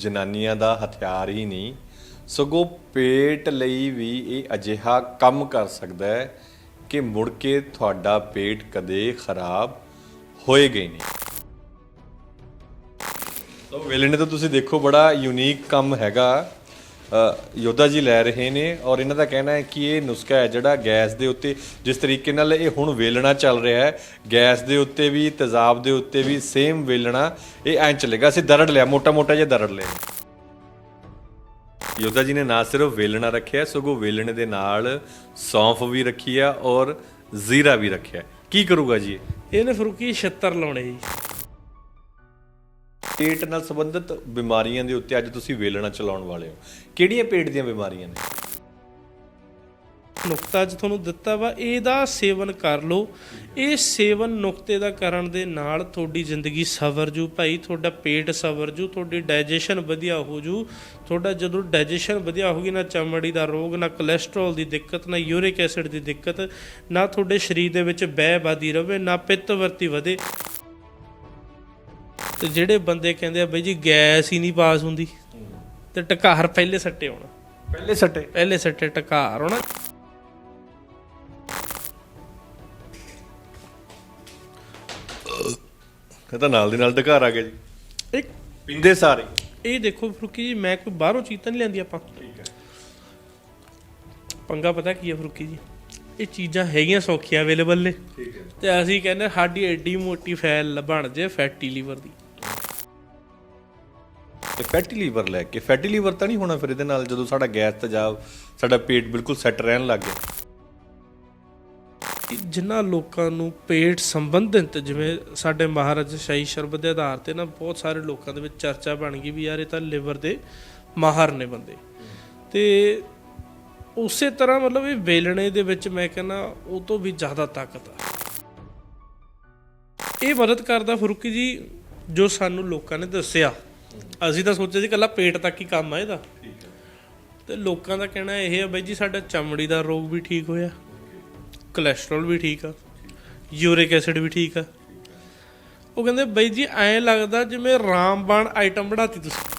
ਜਨਾਨੀਆਂ ਦਾ ਹਥਿਆਰ ਹੀ ਨਹੀਂ, ਸਗੋਂ ਪੇਟ ਲਈ ਵੀ ਇਹ ਅਜਿਹਾ ਕੰਮ ਕਰ ਸਕਦਾ ਹੈ ਕਿ ਮੁੜ ਕੇ ਤੁਹਾਡਾ ਪੇਟ ਕਦੇ ਖਰਾਬ ਹੋਏਗਾ ਹੀ ਨਹੀਂ। ਸੋ ਵੇਲੇ ਨੇ ਤਾਂ ਤੁਸੀਂ ਦੇਖੋ, ਬੜਾ ਯੂਨੀਕ ਕੰਮ ਹੈਗਾ। ਯੋਧਾ ਜੀ ਲੈ ਰਹੇ ਨੇ ਔਰ ਇਹਨਾਂ ਦਾ ਕਹਿਣਾ ਹੈ ਕਿ ਇਹ ਨੁਸਖਾ ਹੈ ਜਿਹੜਾ ਗੈਸ ਦੇ ਉੱਤੇ, ਜਿਸ ਤਰੀਕੇ ਨਾਲ ਇਹ ਹੁਣ ਵੇਲਣਾ ਚੱਲ ਰਿਹਾ ਹੈ, ਗੈਸ ਦੇ ਉੱਤੇ ਵੀ, ਤੇਜ਼ਾਬ ਦੇ ਉੱਤੇ ਵੀ ਸੇਮ ਵੇਲਣਾ, ਇਹ ਐਂ ਚੱਲੇਗਾ। ਅਸੀਂ ਦਰੜ ਲਿਆ ਮੋਟਾ ਮੋਟਾ ਜਿਹਾ ਦਰੜ ਲਿਆ। ਯੋਧਾ ਜੀ ਨੇ ਨਾ ਸਿਰਫ ਵੇਲਣਾ ਰੱਖਿਆ, ਸਗੋਂ ਵੇਲਣੇ ਦੇ ਨਾਲ ਸੌਂਫ ਵੀ ਰੱਖੀ ਆ ਔਰ ਜ਼ੀਰਾ ਵੀ ਰੱਖਿਆ। ਕੀ ਕਰੂਗਾ ਜੀ ਇਹ? ਇਹਨੇ ਫਰੂਕੀ 76 ਲਾਉਣੇ ਜੀ। ਪੇਟ ਨਾਲ ਸੰਬੰਧਿਤ ਬਿਮਾਰੀਆਂ ਦੇ ਉੱਤੇ ਅੱਜ ਤੁਸੀਂ ਵੇਲਣਾ ਚਲਾਉਣ ਵਾਲੇ ਹੋ। ਕਿਹੜੀਆਂ ਪੇਟ ਦੀਆਂ ਬਿਮਾਰੀਆਂ ਨੇ? ਨੁਕਤਾ ਅੱਜ ਤੁਹਾਨੂੰ ਦਿੱਤਾ ਵਾ, ਇਹਦਾ ਸੇਵਨ ਕਰ ਲਓ। ਇਹ ਸੇਵਨ ਨੁਕਤੇ ਦਾ ਕਰਨ ਦੇ ਨਾਲ ਤੁਹਾਡੀ ਜ਼ਿੰਦਗੀ ਸਵਰ ਜੂ ਭਾਈ, ਤੁਹਾਡਾ ਪੇਟ ਸਵਰ ਜੂ, ਤੁਹਾਡੀ ਡਾਈਜੈਸ਼ਨ ਵਧੀਆ ਹੋ ਜੂ। ਤੁਹਾਡਾ ਜਦੋਂ ਡਾਈਜੈਸ਼ਨ ਵਧੀਆ ਹੋਗੀ ਨਾ ਚਮੜੀ ਦਾ ਰੋਗ, ਨਾ ਕੋਲੇਸਟ੍ਰੋਲ ਦੀ ਦਿੱਕਤ, ਨਾ ਯੂਰਿਕ ਐਸਿਡ ਦੀ ਦਿੱਕਤ, ਨਾ ਤੁਹਾਡੇ ਸਰੀਰ ਦੇ ਵਿੱਚ ਬਹਿ ਬਾਦੀ ਰਵੇ, ਨਾ ਪਿੱਤ ਵਰਤੀ ਵਧੇ। ਤੇ ਜਿਹੜੇ ਬੰਦੇ ਕਹਿੰਦੇ ਆ ਬਈ ਜੀ ਗੈਸ ਹੀ ਨਹੀਂ ਪਾਸ ਹੁੰਦੀ ਤੇ ਟਕਾਰ ਪਹਿਲੇ ਸੱਟੇ ਆਉਣਾ ਪਹਿਲੇ ਸੱਟੇ? ਪਹਿਲੇ ਸੱਟੇ ਟਕਾਰ ਹੋਣਾ। ਇਹ ਤਾਂ ਨਾਲ ਦੀ ਨਾਲ ਢਕਾਰ ਆ ਗਿਆ ਜੀ। ਇੱਕ ਪਿੰਦੇ ਸਾਰੇ। ਇਹ ਦੇਖੋ ਫਰੂਕੀ ਜੀ ਮੈਂ ਕੋਈ ਬਾਹਰੋਂ ਚੀਜ਼ ਤਾਂ ਨਹੀਂ ਲੈਂਦੀ ਆਪਾਂ। ਠੀਕ ਹੈ। ਪੰਗਾ ਪਤਾ ਕੀ ਹੈ ਫਰੂਕੀ ਜੀ? ਇਹ ਚੀਜ਼ਾਂ ਹੈਗੀਆਂ ਸੌਖੀਆਂ ਅਵੇਲੇਬਲ ਨੇ। ਠੀਕ ਹੈ। ਤੇ ਅਸੀਂ ਕਹਿੰਦੇ ਸਾਡੀ ਐਡੀ ਮੋਟੀ ਫੈਲ ਬਣ ਜੇ ਫੈਟੀ ਲੀਵਰ ਦੀ। ਤੇ ਫੈਟੀ ਲੀਵਰ ਲੈ ਕੇ, ਫੈਟੀ ਲੀਵਰ ਤਾਂ ਨਹੀਂ ਹੋਣਾ ਫਿਰ ਇਹਦੇ ਨਾਲ ਜਦੋਂ ਸਾਡਾ ਗੈਸ ਤੇਜ਼ਾਬ ਸਾਡਾ ਪੇਟ ਬਿਲਕੁਲ ਸੈੱਟ ਰਹਿਣ ਲੱਗ ਗਿਆ। ਕਿ ਜਿਨ੍ਹਾਂ ਲੋਕਾਂ ਨੂੰ ਪੇਟ ਸੰਬੰਧਿਤ, ਜਿਵੇਂ ਸਾਡੇ ਮਹਾਰਾਜ ਸ਼ਾਹੀ ਸ਼ਰਬਤ ਦੇ ਆਧਾਰ ਤੇ ਨਾ ਬਹੁਤ ਸਾਰੇ ਲੋਕਾਂ ਦੇ ਵਿੱਚ ਚਰਚਾ ਬਣ ਗਈ ਵੀ ਯਾਰ ਇਹ ਤਾਂ ਲਿਵਰ ਦੇ ਮਾਹਰ ਨੇ ਬੰਦੇ। ਤੇ ਉਸੇ ਤਰ੍ਹਾਂ ਮਤਲਬ ਇਹ ਵੇਲਣੇ ਦੇ ਵਿੱਚ ਮੈਂ ਕਹਿੰਦਾ ਉਹ ਤੋਂ ਵੀ ਜ਼ਿਆਦਾ ਤਾਕਤ ਆ। ਇਹ ਮਦਦ ਕਰਦਾ ਫਰੂਕੀ ਜੀ ਜੋ ਸਾਨੂੰ ਲੋਕਾਂ ਨੇ ਦੱਸਿਆ। ਅਸੀਂ ਤਾਂ ਸੋਚਿਆ ਸੀ ਕੱਲਾ ਪੇਟ ਤੱਕ ਹੀ ਕੰਮ ਆ ਇਹਦਾ। ਤੇ ਲੋਕਾਂ ਦਾ ਕਹਿਣਾ ਇਹ ਹੈ ਬਈ ਜੀ ਸਾਡਾ ਚਮੜੀ ਦਾ ਰੋਗ ਵੀ ਠੀਕ ਹੋਇਆ ਕੋਲੇਸਟ੍ਰੋਲ ਵੀ ਠੀਕ ਆ ਯੂਰਿਕ ਐਸਿਡ ਵੀ ਠੀਕ ਆ। ਉਹ ਕਹਿੰਦੇ ਬਈ ਜੀ ਐਂ ਲੱਗਦਾ ਜਿਵੇਂ ਰਾਮਬਾਣ ਆਈਟਮ ਬਣਾਤੀ ਤੁਸੀਂ।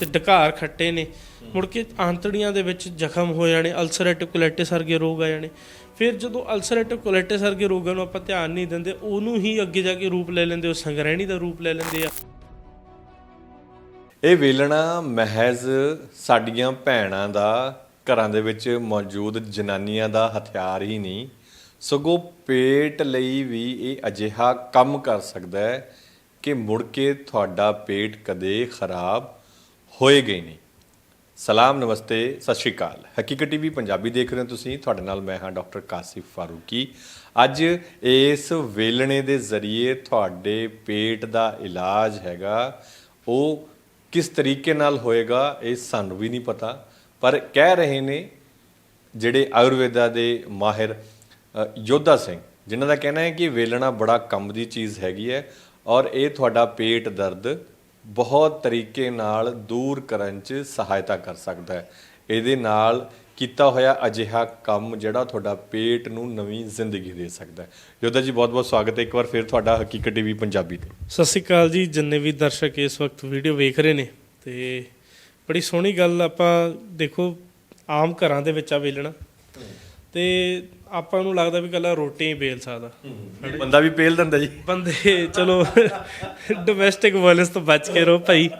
ਤੇ ਢਕਾਰ ਖੱਟੇ ਨੇ। ਮੁੜ ਕੇ ਆਂਤੜੀਆਂ ਦੇ ਵਿੱਚ ਜ਼ਖਮ ਹੋ ਜਾਣੇ ਅਲਸਰੇਟਿਵ ਕੋਲਾਈਟਿਸ ਵਰਗੇ ਰੋਗ ਆ ਜਾਣੇ। ਫਿਰ ਜਦੋਂ ਅਲਸਰੇਟਿਵ ਕੋਲਾਈਟਿਸ ਵਰਗੇ ਰੋਗਾਂ ਨੂੰ ਆਪਾਂ ਧਿਆਨ ਨਹੀਂ ਦਿੰਦੇ, ਉਹਨੂੰ ਹੀ ਅੱਗੇ ਜਾ ਕੇ ਰੂਪ ਲੈ ਲੈਂਦੇ, ਉਹ ਸੰਗ੍ਰਹਿਣੀ ਦਾ ਰੂਪ ਲੈ ਲੈਂਦੇ ਆ। ਇਹ ਵੇਲਣਾ ਮਹਿਜ਼ ਸਾਡੀਆਂ ਭੈਣਾਂ ਦਾ, ਘਰਾਂ ਦੇ ਵਿੱਚ ਮੌਜੂਦ ਜਨਾਨੀਆਂ ਦਾ ਹਥਿਆਰ ਹੀ ਨਹੀਂ, ਸਗੋਂ ਪੇਟ ਲਈ ਵੀ ਇਹ ਅਜਿਹਾ ਕੰਮ ਕਰ ਸਕਦਾ ਹੈ ਕਿ ਮੁੜ ਕੇ ਤੁਹਾਡਾ ਪੇਟ ਕਦੇ ਖਰਾਬ ਹੋਏਗਾ ਨਹੀਂ। ਸਲਾਮ, ਨਮਸਤੇ, ਸਤਿ ਸ਼੍ਰੀ ਅਕਾਲ। ਹਕੀਕਤ ਟੀਵੀ ਪੰਜਾਬੀ ਦੇਖ ਰਹੇ ਹੋ ਤੁਸੀਂ। ਤੁਹਾਡੇ ਨਾਲ ਮੈਂ ਹਾਂ ਡਾਕਟਰ ਕਾਸਿਫ ਫਾਰੂਕੀ। ਅੱਜ ਇਸ ਵੇਲਣੇ ਦੇ ਜ਼ਰੀਏ ਤੁਹਾਡੇ ਪੇਟ ਦਾ ਇਲਾਜ ਹੈਗਾ। ਉਹ ਕਿਸ ਤਰੀਕੇ ਨਾਲ ਹੋਏਗਾ, ਇਹ ਸਾਨੂੰ ਵੀ ਨਹੀਂ ਪਤਾ। ਪਰ ਕਹਿ ਰਹੇ ਨੇ ਜਿਹੜੇ ਆਯੁਰਵੇਦਾ ਦੇ ਮਾਹਿਰ ਯੋਧਾ ਸਿੰਘ, ਜਿਨ੍ਹਾਂ ਦਾ ਕਹਿਣਾ ਹੈ ਕਿ ਵੇਲਣਾ ਬੜਾ ਕੰਮ ਦੀ ਚੀਜ਼ ਹੈਗੀ ਹੈ ਔਰ ਇਹ ਤੁਹਾਡਾ ਪੇਟ ਦਰਦ ਬਹੁਤ ਤਰੀਕੇ ਨਾਲ ਦੂਰ ਕਰਨ 'ਚ ਸਹਾਇਤਾ ਕਰ ਸਕਦਾ ਹੈ। ਇਹਦੇ ਨਾਲ ਕੀਤਾ ਹੋਇਆ ਅਜਿਹਾ ਕੰਮ ਜਿਹੜਾ ਤੁਹਾਡਾ ਪੇਟ ਨੂੰ ਨਵੀਂ ਜ਼ਿੰਦਗੀ ਦੇ ਸਕਦਾ ਹੈ। ਯੋਧਾ ਜੀ ਬਹੁਤ ਬਹੁਤ ਸਵਾਗਤ ਹੈ। ਇੱਕ ਵਾਰ ਫਿਰ ਤੁਹਾਡਾ ਹਕੀਕਤ ਟੀਵੀ ਪੰਜਾਬੀ ਤੇ। ਸਤਿ ਸ਼੍ਰੀ ਅਕਾਲ ਜੀ। ਜਿੰਨੇ ਵੀ ਦਰਸ਼ਕ ਇਸ ਵਕਤ ਵੀਡੀਓ ਵੇਖ ਰਹੇ ਨੇ, ਤੇ ਬੜੀ ਸੋਹਣੀ ਗੱਲ ਆਪਾਂ ਦੇਖੋ, ਆਮ ਘਰਾਂ ਦੇ ਵਿੱਚ ਆ ਵੇਲਣਾ। ਤੇ ਆਪਾਂ ਨੂੰ ਲੱਗਦਾ ਵੀ ਕੱਲਾ ਰੋਟੀ ਹੀ ਵੇਲ ਸਕਦਾ। ਬੰਦਾ ਵੀ ਪੇਲ ਦਿੰਦਾ ਜੀ। ਬੰਦੇ ਚਲੋ ਡੋਮੈਸਟਿਕ ਵਾਇਲੈਂਸ ਤੋਂ ਬਚ ਕੇ ਰਹੋ ਭਾਈ।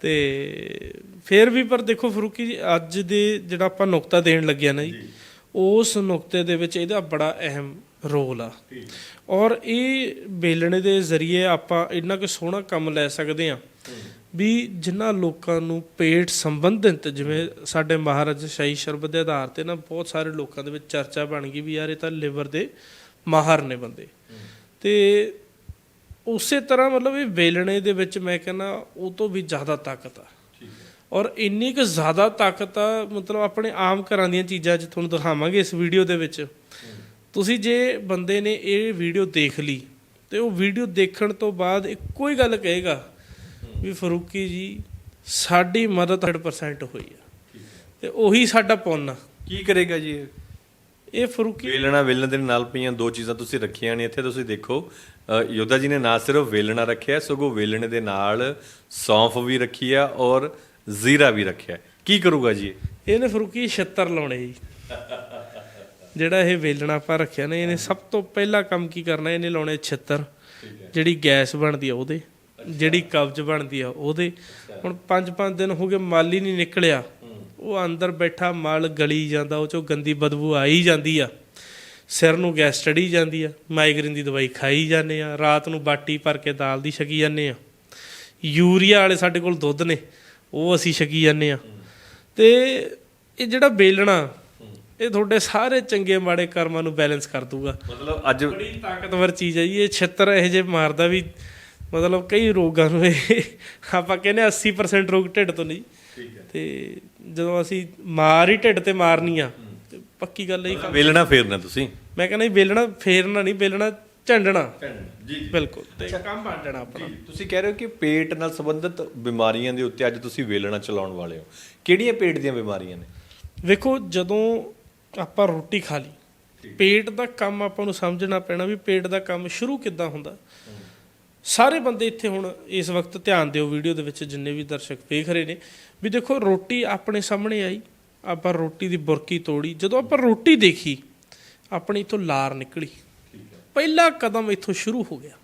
ਤੇ ਫਿਰ ਵੀ ਪਰ ਦੇਖੋ ਫਰੂਕੀ ਜੀ ਅੱਜ ਦੇ ਜਿਹੜਾ ਆਪਾਂ ਨੁਕਤਾ ਦੇਣ ਲੱਗਿਆ ਨਾ ਜੀ ਉਸ ਨੁਕਤੇ ਦੇ ਵਿੱਚ ਇਹਦਾ ਬੜਾ ਅਹਿਮ ਰੋਲ ਆ। ਔਰ ਇਹ ਬੇਲਣੇ ਦੇ ਜ਼ਰੀਏ ਆਪਾਂ ਇੰਨਾ ਕੁ ਸੋਹਣਾ ਕੰਮ ਲੈ ਸਕਦੇ ਆ ਵੀ ਜਿਨ੍ਹਾਂ ਲੋਕਾਂ ਨੂੰ ਪੇਟ ਸੰਬੰਧਿਤ ਜਿਵੇਂ ਸਾਡੇ ਮਹਾਰਾਜ ਸ਼ਾਹੀ ਸ਼ਰਬਤ ਦੇ ਆਧਾਰ ਤੇ ਨਾ ਬਹੁਤ ਸਾਰੇ ਲੋਕਾਂ ਦੇ ਵਿੱਚ ਚਰਚਾ ਬਣ ਗਈ ਵੀ ਯਾਰ ਇਹ ਤਾਂ ਲਿਵਰ ਦੇ ਮਾਹਰ ਨੇ ਬੰਦੇ। ਤੇ ਉਸੇ ਤਰ੍ਹਾਂ ਮਤਲਬ ਇਹ ਵੇਲਣੇ ਦੇ ਵਿੱਚ ਮੈਂ ਕਹਿੰਦਾ ਉਹ ਤੋਂ ਵੀ ਜ਼ਿਆਦਾ ਤਾਕਤ ਆ। ਔਰ ਇੰਨੀ ਕੁ ਜ਼ਿਆਦਾ ਤਾਕਤ ਆ ਮਤਲਬ ਆਪਣੇ ਆਮ ਘਰਾਂ ਦੀਆਂ ਚੀਜ਼ਾਂ ਅੱਜ ਤੁਹਾਨੂੰ ਦਿਖਾਵਾਂਗੇ ਇਸ ਵੀਡੀਓ ਦੇ ਵਿੱਚ। ਤੁਸੀਂ ਜੇ ਬੰਦੇ ਨੇ ਇਹ ਵੀਡੀਓ ਦੇਖ ਲਈ ਤੇ ਉਹ ਵੀਡੀਓ ਦੇਖਣ ਤੋਂ ਬਾਅਦ ਇੱਕੋ ਹੀ ਗੱਲ ਕਹੇਗਾ ਵੀ ਫਰੂਕੀ ਜੀ ਸਾਡੀ ਮਦਦ 100% ਹੋਈ ਆ। ਤੇ ਉਹੀ ਸਾਡਾ ਪੁੰਨ ਆ। ਕੀ ਕਰੇਗਾ ਜੀ ਇਹ? ਇਹ ਫਰੂਕੀ ਵੇਲਣਾ ਵੇਲਣ ਦੇ ਨਾਲ ਪਈਆਂ ਦੋ ਚੀਜ਼ਾਂ ਤੁਸੀਂ ਰੱਖੀਆਂ ਨੇ। ਇੱਥੇ ਤੁਸੀਂ ਦੇਖੋ ਯੋਧਾ ਜੀ ਨੇ ਨਾ ਸਿਰਫ ਵੇਲਣਾ ਰੱਖਿਆ ਸਗੋਂ ਵੇਲਣੇ ਦੇ ਨਾਲ ਸੌਂਫ ਵੀ ਰੱਖੀ ਆ ਔਰ ਜ਼ੀਰਾ ਵੀ ਰੱਖਿਆ। ਕੀ ਕਰੂਗਾ ਜੀ ਇਹ? ਇਹਨੇ ਫਰੂਕੀ ਛੱਤਰ ਲਾਉਣੇ ਜੀ। ਜਿਹੜਾ ਇਹ ਵੇਲਣਾ ਆਪਾਂ ਰੱਖਿਆ ਨੇ ਇਹਨੇ ਸਭ ਤੋਂ ਪਹਿਲਾ ਕੰਮ ਕੀ ਕਰਨਾ ਇਹਨੇ ਲਾਉਣੇ ਛੱਤਰ। ਜਿਹੜੀ ਗੈਸ ਬਣਦੀ ਆ ਉਹਦੇ। ਜਿਹੜੀ ਕਬਜ਼ ਬਣਦੀ ਆ ਉਹਦੇ। ਹੁਣ 5-5 ਦਿਨ ਹੋ ਗਏ ਮਲ ਹੀ ਨਹੀਂ ਨਿਕਲਿਆ। ਉਹ ਅੰਦਰ ਬੈਠਾ ਮਲ ਗਲੀ ਜਾਂਦਾ ਉਹ ਚੋਂ ਗੰਦੀ ਬਦਬੂ ਆਈ ਜਾਂਦੀ ਆ। ਸਿਰ ਨੂੰ ਗੈਸ ਚੜੀ ਜਾਂਦੀ ਆ ਮਾਈਗ੍ਰੇਨ ਦੀ ਦਵਾਈ ਖਾਈ ਜਾਂਦੇ ਆ ਰਾਤ ਨੂੰ ਬਾਟੀ ਭਰ ਕੇ ਦਾਲ ਦੀ ਛਕੀ ਜਾਂਦੇ ਆ। ਯੂਰੀਆ ਵਾਲੇ ਸਾਡੇ ਕੋਲ ਦੁੱਧ ਨੇ ਉਹ ਅਸੀਂ ਛਕੀ ਜਾਂਦੇ ਆ। ਤੇ ਇਹ ਜਿਹੜਾ ਬੇਲਣਾ ਇਹ ਤੁਹਾਡੇ ਸਾਰੇ ਚੰਗੇ ਮਾੜੇ ਕਰਮਾਂ ਨੂੰ ਬੈਲੈਂਸ ਕਰ ਦੂਗਾ ਮਤਲਬ ਅੱਜ ਬੜੀ ਤਾਕਤਵਰ ਚੀਜ਼ ਹੈ ਜੀ ਇਹ ਛਿੱਤਰ ਇਹ ਜੇ ਮਾਰਦਾ ਵੀ ਮਤਲਬ ਕਈ ਰੋਗਾਂ ਨੂੰ ਇਹ ਆਪਾਂ ਕਹਿੰਦੇ ਹਾਂ 80% ਰੋਗ ਢਿੱਡ ਤੋਂ ਨਹੀਂ। ਤੇ ਜਦੋਂ ਅਸੀਂ ਮਾਰ ਹੀ ਢਿੱਡ ਤੇ ਮਾਰਨੀ ਆ ਤੇ ਪੱਕੀ ਗੱਲ ਕੰਮ ਵੇਲਣਾ ਫੇਰਨਾ ਤੁਸੀਂ? ਮੈਂ ਕਹਿੰਦਾ ਜੀ ਬੇਲਣਾ ਫੇਰਨਾ ਨਹੀਂ ਬੇਲਣਾ ਝੰਡਣਾ। ਜੀ ਬਿਲਕੁਲ। ਤੇ ਕੰਮ ਜਾਣਾ ਆਪਣਾ। ਤੁਸੀਂ ਕਹਿ ਰਹੇ ਹੋ ਕਿ ਪੇਟ ਨਾਲ ਸੰਬੰਧਿਤ ਬਿਮਾਰੀਆਂ ਦੇ ਉੱਤੇ ਅੱਜ ਤੁਸੀਂ ਵੇਲਣਾ ਚਲਾਉਣ ਵਾਲੇ ਹੋ। ਕਿਹੜੀਆਂ ਪੇਟ ਦੀਆਂ ਬਿਮਾਰੀਆਂ ਨੇ? ਵੇਖੋ ਜਦੋਂ ਆਪਾਂ ਰੋਟੀ ਖਾ ਲਈ ਪੇਟ ਦਾ ਕੰਮ ਆਪਾਂ ਨੂੰ ਸਮਝਣਾ ਪੈਣਾ ਵੀ ਪੇਟ ਦਾ ਕੰਮ ਸ਼ੁਰੂ ਕਿੱਦਾਂ ਹੁੰਦਾ। ਸਾਰੇ ਬੰਦੇ ਇੱਥੇ ਹੁਣ ਇਸ ਵਕਤ ਧਿਆਨ ਦਿਓ ਵੀਡੀਓ ਦੇ ਵਿੱਚ ਜਿੰਨੇ ਵੀ ਦਰਸ਼ਕ ਵੇਖ ਰਹੇ ਨੇ, ਵੀ ਦੇਖੋ ਰੋਟੀ ਆਪਣੇ ਸਾਹਮਣੇ ਆਈ, ਆਪਾਂ ਰੋਟੀ ਦੀ ਬੁਰਕੀ ਤੋੜੀ, ਜਦੋਂ ਆਪਾਂ ਰੋਟੀ ਦੇਖੀ, ਆਪਣੀ ਇਥੋਂ ਲਾਰ ਨਿਕਲੀ। ਪਹਿਲਾ ਕਦਮ ਇੱਥੋਂ ਸ਼ੁਰੂ ਹੋ ਗਿਆ।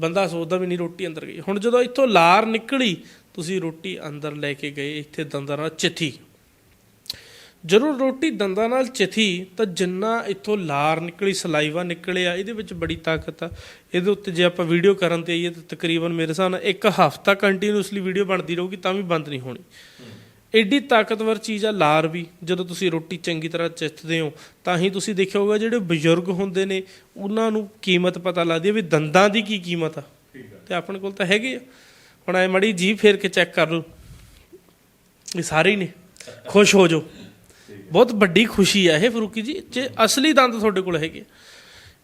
ਬੰਦਾ ਸੋਚਦਾ ਵੀ ਨਹੀਂ ਰੋਟੀ ਅੰਦਰ ਗਈ। ਹੁਣ ਜਦੋਂ ਇੱਥੋਂ ਲਾਰ ਨਿਕਲੀ, ਤੁਸੀਂ ਰੋਟੀ ਅੰਦਰ ਲੈ ਕੇ ਗਏ, ਇੱਥੇ ਦੰਦਾਂ ਨਾਲ ਚਿੱਥੀ ਜਦੋਂ ਰੋਟੀ ਦੰਦਾਂ ਨਾਲ ਚਿੱਥੀ ਤਾਂ ਜਿੰਨਾ ਇੱਥੋਂ ਲਾਰ ਨਿਕਲੀ ਸਲਾਈਵਾ ਨਿਕਲਿਆ ਇਹਦੇ ਵਿੱਚ ਬੜੀ ਤਾਕਤ ਆ। ਇਹਦੇ ਉੱਤੇ ਜੇ ਆਪਾਂ ਵੀਡੀਓ ਕਰਨ ਤੇ ਆਈਏ ਤਾਂ ਤਕਰੀਬਨ ਮੇਰੇ ਹਿਸਾਬ ਨਾਲ ਇੱਕ ਹਫ਼ਤਾ ਕੰਟੀਨਿਊਸਲੀ ਵੀਡੀਓ ਬਣਦੀ ਰਹੂਗੀ ਤਾਂ ਵੀ ਬੰਦ ਨਹੀਂ ਹੋਣੀ। ਐਡੀ ਤਾਕਤਵਰ ਚੀਜ਼ ਆ ਲਾਰ ਵੀ ਜਦੋਂ ਤੁਸੀਂ ਰੋਟੀ ਚੰਗੀ ਤਰ੍ਹਾਂ ਚਿੱਥਦੇ ਹੋ ਤਾਂ ਹੀ ਤੁਸੀਂ ਦੇਖਿਆ ਹੋਊਗਾ ਜਿਹੜੇ ਬਜ਼ੁਰਗ ਹੁੰਦੇ ਨੇ ਉਹਨਾਂ ਨੂੰ ਕੀਮਤ ਪਤਾ ਲੱਗਦੀ ਹੈ ਵੀ ਦੰਦਾਂ ਦੀ ਕੀ ਕੀਮਤ ਆ। ਤੇ ਆਪਣੇ ਕੋਲ ਤਾਂ ਹੈਗੇ ਆ। ਹੁਣ ਐ ਮੜੀ ਜੀ ਫੇਰ ਕੇ ਚੈੱਕ ਕਰ ਲਓ। ਇਹ ਸਾਰੇ ਹੀ ਨੇ। ਖੁਸ਼ ਹੋ ਜਾਓ। ਬਹੁਤ ਵੱਡੀ ਖੁਸ਼ੀ ਆ ਇਹ ਫਰੂਕੀ ਜੀ, ਜੇ ਅਸਲੀ ਦੰਦ ਤੁਹਾਡੇ ਕੋਲ ਹੈਗੇ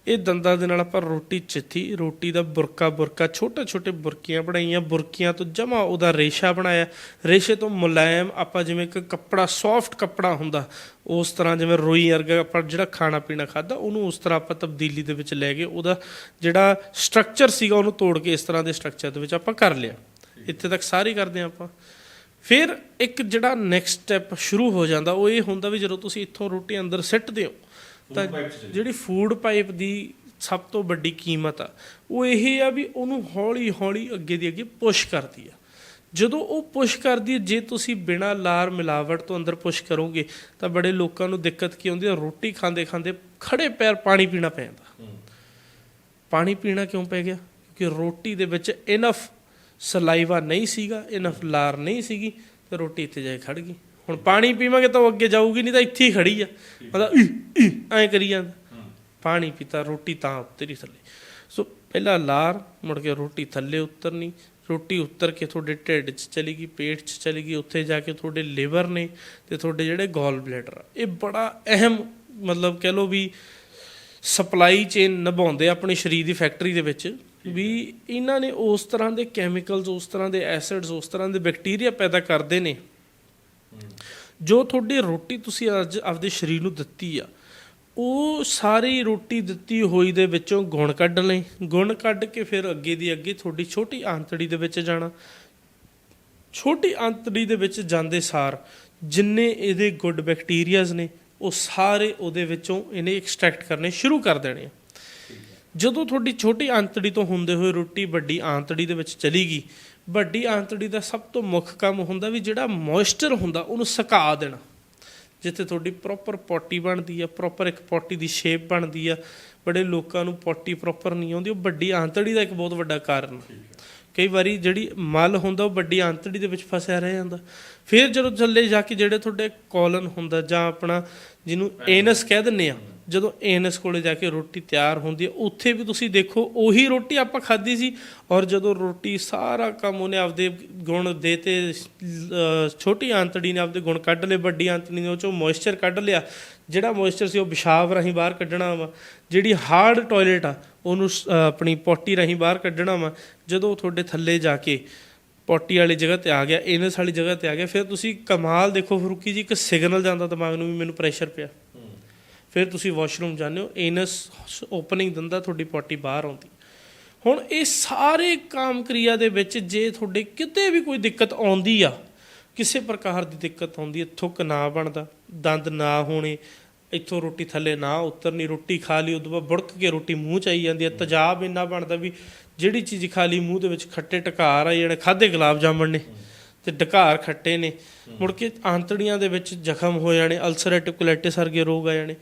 ਇਹ ਦੰਦਾਂ ਦੇ ਨਾਲ ਆਪਾਂ ਰੋਟੀ ਚਿੱਥੀ, ਰੋਟੀ ਦਾ ਬੁਰਕਾ ਬੁਰਕਾ ਛੋਟੇ ਛੋਟੇ ਬੁਰਕੀਆਂ ਬਣਾਈਆਂ, ਬੁਰਕੀਆਂ ਤੋਂ ਜਮਾ ਉਹਦਾ ਰੇਸ਼ਾ ਬਣਾਇਆ। ਰੇਸ਼ੇ ਤੋਂ ਮੁਲਾਇਮ ਆਪਾਂ ਜਿਵੇਂ ਇੱਕ ਕੱਪੜਾ ਸੌਫਟ ਕੱਪੜਾ ਹੁੰਦਾ, ਉਸ ਤਰ੍ਹਾਂ ਜਿਵੇਂ ਰੋਈ ਵਰਗਾ ਆਪਾਂ ਜਿਹੜਾ ਖਾਣਾ ਪੀਣਾ ਖਾਦਾ ਉਹਨੂੰ ਉਸ ਤਰ੍ਹਾਂ ਆਪਾਂ ਤਬਦੀਲੀ ਦੇ ਵਿੱਚ ਲੈ ਗਏ ਉਹਦਾ ਜਿਹੜਾ ਸਟਰਕਚਰ ਸੀਗਾ, ਉਹਨੂੰ ਤੋੜ ਕੇ ਇਸ ਤਰ੍ਹਾਂ ਦੇ ਸਟਰਕਚਰ ਦੇ ਵਿੱਚ ਆਪਾਂ ਕਰ ਲਿਆ। ਇੱਥੇ ਤੱਕ ਸਾਰੀ ਕਰਦੇ ਹਾਂ ਆਪਾਂ। ਫਿਰ ਇੱਕ ਜਿਹੜਾ ਨੈਕਸਟ ਸਟੈਪ ਸ਼ੁਰੂ ਹੋ ਜਾਂਦਾ ਉਹ ਇਹ ਹੁੰਦਾ ਵੀ ਜਦੋਂ ਤੁਸੀਂ ਇੱਥੋਂ ਰੋਟੀ ਅੰਦਰ ਸਿੱਟਦੇ ਹੋ ਤਾਂ ਜਿਹੜੀ ਫੂਡ ਪਾਈਪ ਦੀ ਸਭ ਤੋਂ ਵੱਡੀ ਕੀਮਤ ਆ ਉਹ ਇਹ ਆ ਵੀ ਉਹਨੂੰ ਹੌਲੀ ਹੌਲੀ ਅੱਗੇ ਦੀ ਅੱਗੇ ਪੁਸ਼ ਕਰਦੀ ਆ। ਜਦੋਂ ਉਹ ਪੁਸ਼ ਕਰਦੀ ਹੈ ਜੇ ਤੁਸੀਂ ਬਿਨਾ ਲਾਰ ਮਿਲਾਵਟ ਤੋਂ ਅੰਦਰ ਪੁਸ਼ ਕਰੋਗੇ ਤਾਂ ਬੜੇ ਲੋਕਾਂ ਨੂੰ ਦਿੱਕਤ ਕੀ ਹੁੰਦੀ ਹੈ ਰੋਟੀ ਖਾਂਦੇ ਖਾਂਦੇ ਖੜੇ ਪੈਰ ਪਾਣੀ ਪੀਣਾ ਪੈਂਦਾ ਪਾਣੀ ਪੀਣਾ ਕਿਉਂ ਪੈ ਗਿਆ? ਕਿਉਂਕਿ ਰੋਟੀ ਦੇ ਵਿੱਚ ਇਨਫ ਸਲਾਈਵਾ ਨਹੀਂ ਸੀਗਾ ਇਨਫ ਲਾਰ ਨਹੀਂ ਸੀਗੀ, ਤੇ ਰੋਟੀ ਇੱਥੇ ਜਾ ਕੇ ਖੜ ਗਈ। ਹੁਣ ਪਾਣੀ ਪੀਵਾਂਗੇ ਤਾਂ ਉਹ ਅੱਗੇ ਜਾਊਗੀ, ਨਹੀਂ ਤਾਂ ਇੱਥੇ ਹੀ ਖੜੀ ਆ। ਮਤਲਬ ਐਂ ਕਰੀ ਜਾਂਦਾ। ਪਾਣੀ ਪੀਤਾ, ਰੋਟੀ ਤਾਂ ਉਤਰੀ ਥੱਲੇ। ਸੋ ਪਹਿਲਾਂ ਲਾਰ, ਮੁੜ ਕੇ ਰੋਟੀ ਥੱਲੇ ਉਤਰਨੀ। ਰੋਟੀ ਉੱਤਰ ਕੇ ਤੁਹਾਡੇ ਢਿੱਡ 'ਚ ਚਲੀ ਗਈ, ਪੇਟ 'ਚ ਚਲੀ ਗਈ, ਉੱਥੇ ਜਾ ਕੇ ਤੁਹਾਡੇ ਲਿਵਰ ਨੇ ਤੇ ਤੁਹਾਡੇ ਜਿਹੜੇ ਗੋਲ ਬਲੈਡਰ ਆ। ਇਹ ਬੜਾ ਅਹਿਮ ਮਤਲਬ ਕਹਿ ਲਓ ਵੀ ਸਪਲਾਈ ਚੇਨ ਨਿਭਾਉਂਦੇ ਆਪਣੇ ਸਰੀਰ ਦੀ ਫੈਕਟਰੀ ਦੇ ਵਿੱਚ। ਵੀ ਇਹਨਾਂ ਨੇ ਉਸ ਤਰ੍ਹਾਂ ਦੇ ਕੈਮੀਕਲਸ ਉਸ ਤਰ੍ਹਾਂ ਦੇ ਐਸਿਡਸ ਉਸ ਤਰ੍ਹਾਂ ਦੇ ਬੈਕਟੀਰੀਆ ਪੈਦਾ ਕਰਦੇ ਨੇ। ਜੋ ਤੁਹਾਡੀ ਰੋਟੀ ਤੁਸੀਂ ਅੱਜ ਆਪਦੇ ਸਰੀਰ ਨੂੰ ਦਿੱਤੀ ਆ, ਉਹ ਸਾਰੀ ਰੋਟੀ ਦਿੱਤੀ ਹੋਈ ਦੇ ਵਿੱਚੋਂ ਗੁਣ ਕੱਢ ਲੈ ਗੁਣ ਕੱਢ ਕੇ ਫਿਰ ਅੱਗੇ ਦੀ ਅੱਗੇ ਤੁਹਾਡੀ ਛੋਟੀ ਆਂਤੜੀ ਦੇ ਵਿੱਚ ਜਾਣਾ। ਛੋਟੀ ਆਂਤੜੀ ਦੇ ਵਿੱਚ ਜਾਂਦੇ ਸਾਰ ਜਿੰਨੇ ਇਹਦੇ ਗੁੱਡ ਬੈਕਟੀਰੀਆਜ਼ ਨੇ, ਉਹ ਸਾਰੇ ਉਹਦੇ ਵਿੱਚੋਂ ਇਹਨੇ ਐਕਸਟ੍ਰੈਕਟ ਕਰਨੇ ਸ਼ੁਰੂ ਕਰ ਦੇਣੇ ਆ। ਜਦੋਂ ਤੁਹਾਡੀ ਛੋਟੀ ਆਂਤੜੀ ਤੋਂ ਹੁੰਦੇ ਹੋਏ ਰੋਟੀ ਵੱਡੀ ਆਂਤੜੀ ਦੇ ਵਿੱਚ ਚਲੀ ਗਈ ਵੱਡੀ ਆਂਤੜੀ ਦਾ ਸਭ ਤੋਂ ਮੁੱਖ ਕੰਮ ਹੁੰਦਾ ਵੀ ਜਿਹੜਾ ਮੋਇਸਚਰ ਹੁੰਦਾ ਉਹਨੂੰ ਸੁਕਾ ਦੇਣਾ। ਜਿੱਥੇ ਤੁਹਾਡੀ ਪ੍ਰੋਪਰ ਪੋਟੀ ਬਣਦੀ ਆ ਪ੍ਰੋਪਰ ਇੱਕ ਪੋਟੀ ਦੀ ਸ਼ੇਪ ਬਣਦੀ ਆ ਬੜੇ ਲੋਕਾਂ ਨੂੰ ਪੋਟੀ ਪ੍ਰੋਪਰ ਨਹੀਂ ਆਉਂਦੀ ਉਹ ਵੱਡੀ ਆਂਤੜੀ ਦਾ ਇੱਕ ਬਹੁਤ ਵੱਡਾ ਕਾਰਨ। ਕਈ ਵਾਰੀ ਜਿਹੜੀ ਮਲ ਹੁੰਦਾ ਉਹ ਵੱਡੀ ਆਂਤੜੀ ਦੇ ਵਿੱਚ ਫਸਿਆ ਰਹਿ ਜਾਂਦਾ। ਫਿਰ ਜਦੋਂ ਥੱਲੇ ਜਾ ਕੇ ਜਿਹੜੇ ਤੁਹਾਡੇ ਕੋਲਨ ਹੁੰਦਾ ਜਾਂ ਆਪਣਾ ਜਿਹਨੂੰ ਏਨਸ ਕਹਿ ਦਿੰਨੇ ਆ ਜਦੋਂ ਏਨਸ ਕੋਲੇ ਜਾ ਕੇ ਰੋਟੀ ਤਿਆਰ ਹੁੰਦੀ ਹੈ, ਉੱਥੇ ਵੀ ਤੁਸੀਂ ਦੇਖੋ ਉਹੀ ਰੋਟੀ ਆਪਾਂ ਖਾਧੀ ਸੀ ਔਰ ਜਦੋਂ ਰੋਟੀ ਸਾਰਾ ਕੰਮ ਉਹਨੇ ਆਪਦੇ ਗੁਣ ਦੇਤੇ ਅਹ, ਛੋਟੀ ਆਂਤੜੀ ਨੇ ਆਪਦੇ ਗੁਣ ਕੱਢ ਲਏ, ਵੱਡੀ ਆਂਤੜੀ ਨੇ ਉਹ ਚੋਂ ਮੋਇਸਚਰ ਕੱਢ ਲਿਆ, ਜਿਹੜਾ ਮੋਇਸਚਰ ਸੀ ਉਹ ਪਿਸ਼ਾਬ ਰਾਹੀਂ ਬਾਹਰ ਕੱਢਣਾ ਵਾ, ਜਿਹੜੀ ਹਾਰਡ ਟਾਇਲਟ ਆ, ਉਹਨੂੰ ਸ- ਆਪਣੀ ਪੋਟੀ ਰਾਹੀਂ ਬਾਹਰ ਕੱਢਣਾ ਵਾ, ਜਦੋਂ ਉਹ ਤੁਹਾਡੇ ਥੱਲੇ ਜਾ ਕੇ ਪੋਟੀ ਵਾਲੀ ਜਗ੍ਹਾ ਤੇ ਆ ਗਿਆ ਏਨਸ ਵਾਲੀ ਜਗ੍ਹਾ ਤੇ ਆ ਗਿਆ, ਫਿਰ ਤੁਸੀਂ ਕਮਾਲ ਦੇਖੋ ਫਰੂਕੀ ਜੀ, ਇੱਕ ਸਿਗਨਲ ਜਾਂਦਾ ਦਿਮਾਗ ਨੂੰ ਵੀ ਮੈਨੂੰ ਪ੍ਰੈਸ਼ਰ ਪਿਆ। ਫਿਰ ਤੁਸੀਂ ਵਾਸ਼ਰੂਮ ਜਾਂਦੇ ਹੋ ਏਨਸ ਓਪਨਿੰਗ ਦਿੰਦਾ, ਤੁਹਾਡੀ ਪੋਟੀ ਬਾਹਰ ਆਉਂਦੀ। ਹੁਣ ਇਹ ਸਾਰੇ ਕਾਮ ਕਿਰਿਆ ਦੇ ਵਿੱਚ ਜੇ ਤੁਹਾਡੇ ਕਿਤੇ ਵੀ ਕੋਈ ਦਿੱਕਤ ਆਉਂਦੀ ਆ, ਕਿਸੇ ਪ੍ਰਕਾਰ ਦੀ ਦਿੱਕਤ ਆਉਂਦੀ ਹੈ ਥੁੱਕ ਨਾ ਬਣਦਾ, ਦੰਦ ਨਾ ਹੋਣੇ, ਇੱਥੋਂ ਰੋਟੀ ਥੱਲੇ ਨਾ ਉਤਰਨੀ, ਰੋਟੀ ਖਾ ਲਈ, ਉਦੋਂ ਬਾਅਦ ਬੁੜਕ ਕੇ ਰੋਟੀ ਮੂੰਹ ਚ ਆਈ ਜਾਂਦੀ ਹੈ ਤਜਾਬ ਇੰਨਾ ਬਣਦਾ ਵੀ ਜਿਹੜੀ ਚੀਜ਼ ਖਾ ਲਈ ਮੂੰਹ ਦੇ ਵਿੱਚ ਖੱਟੇ ਟਕਾਰ ਆ, ਜਿਹੜੇ ਖਾਦੇ ਗੁਲਾਬ ਜਾਮਣ ਨੇ, ਤੇ ਡਕਾਰ ਖੱਟੇ ਨੇ, ਮੁੜ ਕੇ ਆਂਤੜੀਆਂ ਦੇ ਵਿੱਚ ਜ਼ਖਮ ਹੋ ਜਾਣੇ ਅਲਸਰੇਟਿਵ ਕੋਲਾਈਟਿਸ ਵਰਗੇ ਰੋਗ ਆ ਜਾਣੇ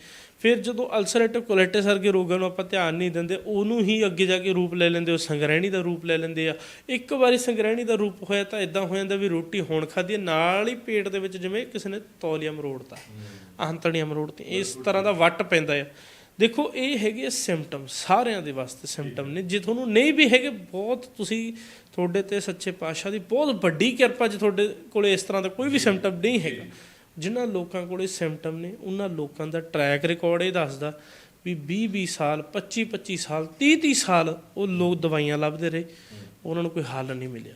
ਫਿਰ ਜਦੋਂ ਅਲਸਰੇਟਿਵ ਕੋਲਾਈਟਿਸ ਵਰਗੇ ਰੋਗਾਂ ਨੂੰ ਆਪਾਂ ਧਿਆਨ ਨਹੀਂ ਦਿੰਦੇ ਉਹਨੂੰ ਹੀ ਅੱਗੇ ਜਾ ਕੇ ਰੂਪ ਲੈ ਲੈਂਦੇ ਉਹ ਸੰਗ੍ਰਹਿਣੀ ਦਾ ਰੂਪ ਲੈ ਲੈਂਦੇ ਆ। ਇੱਕ ਵਾਰੀ ਸੰਗ੍ਰਹਿਣੀ ਦਾ ਰੂਪ ਹੋਇਆ ਤਾਂ ਇਦਾਂ ਹੋ ਜਾਂਦਾ ਵੀ ਰੋਟੀ ਹੁਣ ਹੈ, ਨਾਲ ਹੀ ਪੇਟ ਦੇ ਵਿੱਚ ਜਿਵੇਂ ਕਿਸੇ ਨੇ ਤੌਲੀਆ ਮਰੋੜਤਾ ਆਂਤੜੀਆਂ ਮਰੋੜਤੀ ਇਸ ਤਰ੍ਹਾਂ ਦਾ ਵੱਟ ਪੈਂਦਾ ਆ। ਦੇਖੋ ਇਹ ਹੈਗੇ ਸਿੰਪਟਮ ਸਾਰਿਆਂ ਦੇ ਵਾਸਤੇ ਸਿੰਪਟਮ ਨੇ। ਜੇ ਤੁਹਾਨੂੰ ਨਹੀਂ ਵੀ ਹੈਗੇ ਬਹੁਤ ਤੁਸੀਂ ਤੁਹਾਡੇ ਤੇ ਸੱਚੇ ਪਾਤਸ਼ਾਹ ਦੀ ਬਹੁਤ ਵੱਡੀ ਕਿਰਪਾ ਜੇ ਤੁਹਾਡੇ ਕੋਲੇ ਇਸ ਤਰ੍ਹਾਂ ਦਾ ਕੋਈ ਵੀ ਸਿੰਪਟਮ ਨਹੀਂ ਹੈਗਾ। ਜਿਨ੍ਹਾਂ ਲੋਕਾਂ ਕੋਲੇ ਸਿੰਪਟਮ ਨੇ ਉਹਨਾਂ ਲੋਕਾਂ ਦਾ ਟਰੈਕ ਰਿਕਾਰਡ ਇਹ ਦੱਸਦਾ ਵੀ 20 20 ਸਾਲ 25 25 ਸਾਲ 30 30 ਸਾਲ ਉਹ ਲੋਕ ਦਵਾਈਆਂ ਲੱਭਦੇ ਰਹੇ ਉਹਨਾਂ ਨੂੰ ਕੋਈ ਹੱਲ ਨਹੀਂ ਮਿਲਿਆ।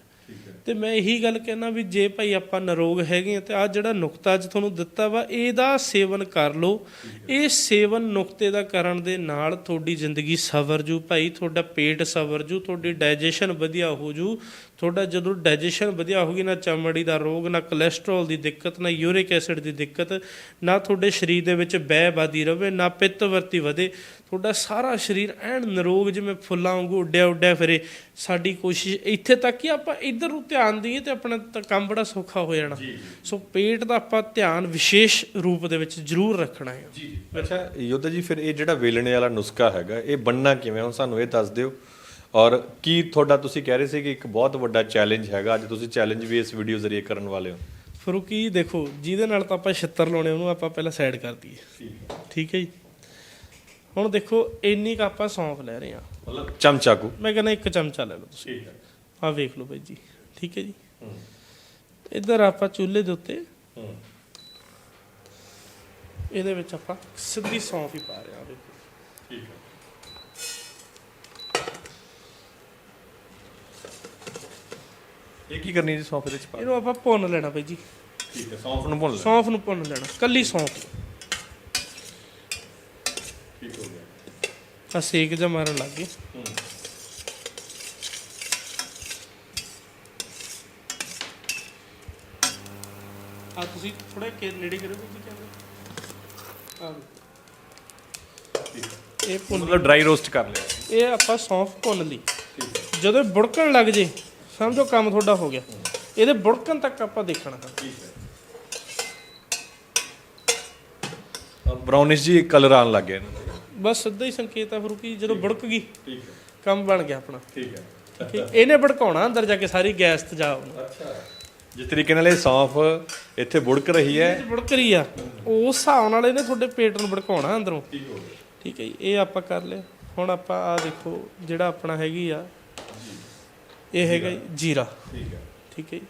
ਤੇ ਮੈਂ ਇਹੀ ਗੱਲ ਕਹਿਣਾ ਵੀ ਜੇ ਭਾਈ ਆਪਾਂ ਨਰੋਗ ਹੈਗੇ ਆ ਤੇ ਆ ਜਿਹੜਾ ਨੁਕਤਾ ਅੱਜ ਤੁਹਾਨੂੰ ਦਿੱਤਾ ਵਾ ਇਹਦਾ ਸੇਵਨ ਕਰ ਲਓ। ਇਹ ਸੇਵਨ ਨੁਕਤੇ ਦਾ ਕਰਨ ਦੇ ਨਾਲ ਤੁਹਾਡੀ ਜ਼ਿੰਦਗੀ ਸਵਰ ਜੂ ਭਾਈ ਤੁਹਾਡਾ ਪੇਟ ਸਵਰ ਜੂ ਤੁਹਾਡੀ ਡਾਈਜੈਸ਼ਨ ਵਧੀਆ ਹੋ ਜੂ ਤੁਹਾਡਾ ਜਦੋਂ ਡਾਈਜੈਸ਼ਨ ਵਧੀਆ ਹੋਗੀ ਨਾ ਚਮੜੀ ਦਾ ਰੋਗ ਨਾ ਕੋਲੇਸਟ੍ਰੋਲ ਦੀ ਦਿੱਕਤ ਨਾ ਯੂਰਿਕ ਐਸਿਡ ਦੀ ਦਿੱਕਤ ਨਾ ਤੁਹਾਡੇ ਸਰੀਰ ਦੇ ਵਿੱਚ ਬਹਿ ਬਾਦੀ ਰਵੇ ਨਾ ਪਿੱਤ ਵਰਤੀ ਵਧੇ ਤੁਹਾਡਾ ਸਾਰਾ ਸਰੀਰ ਐਨ ਨਿਰੋਗ ਜਿਵੇਂ ਫੁੱਲਾਂ ਵਾਂਗੂ ਉੱਡਿਆ ਉੱਡਿਆ ਫਿਰੇ। ਸਾਡੀ ਕੋਸ਼ਿਸ਼ ਇੱਥੇ ਤੱਕ ਕਿ ਆਪਾਂ ਇੱਧਰ ਨੂੰ ਧਿਆਨ ਦਈਏ ਤੇ ਆਪਣਾ ਤਾਂ ਕੰਮ ਬੜਾ ਸੌਖਾ ਹੋ ਜਾਣਾ। ਸੋ ਪੇਟ ਦਾ ਆਪਾਂ ਧਿਆਨ ਵਿਸ਼ੇਸ਼ ਰੂਪ ਦੇ ਵਿੱਚ ਜ਼ਰੂਰ ਰੱਖਣਾ ਹੈ। ਜੀ ਅੱਛਾ ਯੋਧਾ ਜੀ ਫਿਰ ਇਹ ਜਿਹੜਾ ਵੇਲਣੇ ਵਾਲਾ ਨੁਸਖਾ ਹੈਗਾ ਇਹ ਬੰਨਣਾ ਕਿਵੇਂ ਹੁਣ ਸਾਨੂੰ ਇਹ ਦੱਸ ਦਿਓ। ਔਰ ਕੀ ਤੁਹਾਡਾ ਤੁਸੀਂ ਕਹਿ ਰਹੇ ਸੀ ਕਿ ਇੱਕ ਬਹੁਤ ਵੱਡਾ ਚੈਲੰਜ ਹੈਗਾ ਅੱਜ ਤੁਸੀਂ ਚੈਲੰਜ ਵੀ ਇਸ ਵੀਡੀਓ ਜ਼ਰੀਏ ਕਰਨ ਵਾਲੇ ਹੋ। ਫਰੂਕੀ ਦੇਖੋ ਜਿਹਦੇ ਨਾਲ ਤਾਂ ਆਪਾਂ ਛਿੱਤਰ ਲਾਉਣੇ ਉਹਨੂੰ ਆਪਾਂ ਪਹਿਲਾਂ ਸਾਈਡ ਕਰ ਦਈਏ। ਠੀਕ ਹੈ ਜੀ? ਹੁਣ ਦੇਖੋ ਇੰਨੀ ਕ ਆਪਾਂ ਸੌਂਫ ਲੈ ਰਹੇ ਹਾਂ। ਮਤਲਬ ਚਮਚਾ ਕੋ ਮੈਂ ਕਹਿੰਦਾ ਇੱਕ ਚਮਚਾ ਲੈ ਲਓ ਤੁਸੀਂ। ਠੀਕ ਹੈ। ਆਹ ਵੇਖ ਲਓ ਬਾਈ ਜੀ। ਠੀਕ ਹੈ ਜੀ? ਇੱਧਰ ਆਪਾਂ ਚੁੱਲ੍ਹੇ ਦੇ ਉੱਤੇ ਇਹਦੇ ਵਿੱਚ ਆਪਾਂ ਸਿੱਧੀ ਸੌਂਫ ਹੀ ਪਾ ਰਹੇ ਹਾਂ ਦੇਖੋ। ਠੀਕ ਹੈ। ਇਹ ਕੀ ਕਰਨੀ ਜੀ ਸੌਂਫ ਦੇ ਵਿੱਚ ਪਾ ਇਹਨੂੰ ਆਪਾਂ ਭੁੰਨ ਲੈਣਾ ਬਾਈ ਜੀ। ਠੀਕ ਹੈ ਸੌਂਫ ਨੂੰ ਭੁੰਨ ਲੈ ਸੌਂਫ ਨੂੰ ਭੁੰਨ ਲੈਣਾ ਕੱਲੀ ਸੌਂਫ। ਠੀਕ ਹੋ ਗਿਆ। ਆ ਸੇਕ ਜਿਹਾ ਮਾਰਨ ਲੱਗ ਗਏ। ਆ ਤੁਸੀਂ ਥੋੜਾ ਕੇ ਨੇੜੇ ਕਰੋ ਜੀ ਕੈਮਰਾ ਆ ਇਹ ਭੁੰਨ ਮਤਲਬ ਡਰਾਈ ਰੋਸਟ ਕਰ ਲਿਆ। ਇਹ ਆਪਾਂ ਸੌਂਫ ਭੁੰਨ ਲਈ। ਜਦੋਂ ਬੁੜਕਣ ਲੱਗ ਜੇ ਸਮਝੋ ਕੰਮ ਤੁਹਾਡਾ ਹੋ ਗਿਆ। ਇਹਦੇ ਬੁੜਕਣ ਤੱਕ ਆਪਾਂ ਦੇਖਣਾ। ਹੈ ਬ੍ਰਾਊਨਿਸ਼ ਜੀ ਕਲਰ ਆਣ ਲੱਗ ਗਿਆ ਬਸ ਸਿੱਧਾ ਹੀ ਸੰਕੇਤ ਆ ਫਰੂਕੀ ਜਦੋਂ ਬੁੜਕ ਗਈ ਠੀਕ ਹੈ। ਕੰਮ ਬਣ ਗਿਆ ਆਪਣਾ। ਠੀਕ ਹੈ। ਠੀਕ ਇਹਨੇ ਭੜਕਾਉਣਾ ਅੰਦਰ ਜਾ ਕੇ ਸਾਰੀ ਗੈਸ ਤੇਜ਼ਾਬ ਨੂੰ ਅੱਛਾ। ਜਿਸ ਤਰੀਕੇ ਨਾਲ ਇਹ ਸੌਂਫ ਇੱਥੇ ਬੁੜਕ ਰਹੀ ਹੈ। ਬੁੜਕ ਰਹੀ ਆ। ਉਸ ਹਿਸਾਬ ਨਾਲ ਇਹਨੇ ਤੁਹਾਡੇ ਪੇਟ ਨੂੰ ਭੜਕਾਉਣਾ ਅੰਦਰੋਂ। ਠੀਕ ਹੋ ਗਿਆ। ਠੀਕ ਹੈ ਜੀ ਇਹ ਆਪਾਂ ਕਰ ਲਿਆ। ਹੁਣ ਆਪਾਂ ਆ ਦੇਖੋ ਜਿਹੜਾ ਆਪਣਾ ਹੈਗੀ ਆ ਇਹ ਹੈਗਾ ਜੀ ਜੀਰਾ। ਠੀਕ ਹੈ। ਠੀਕ ਹੈ ਜੀ।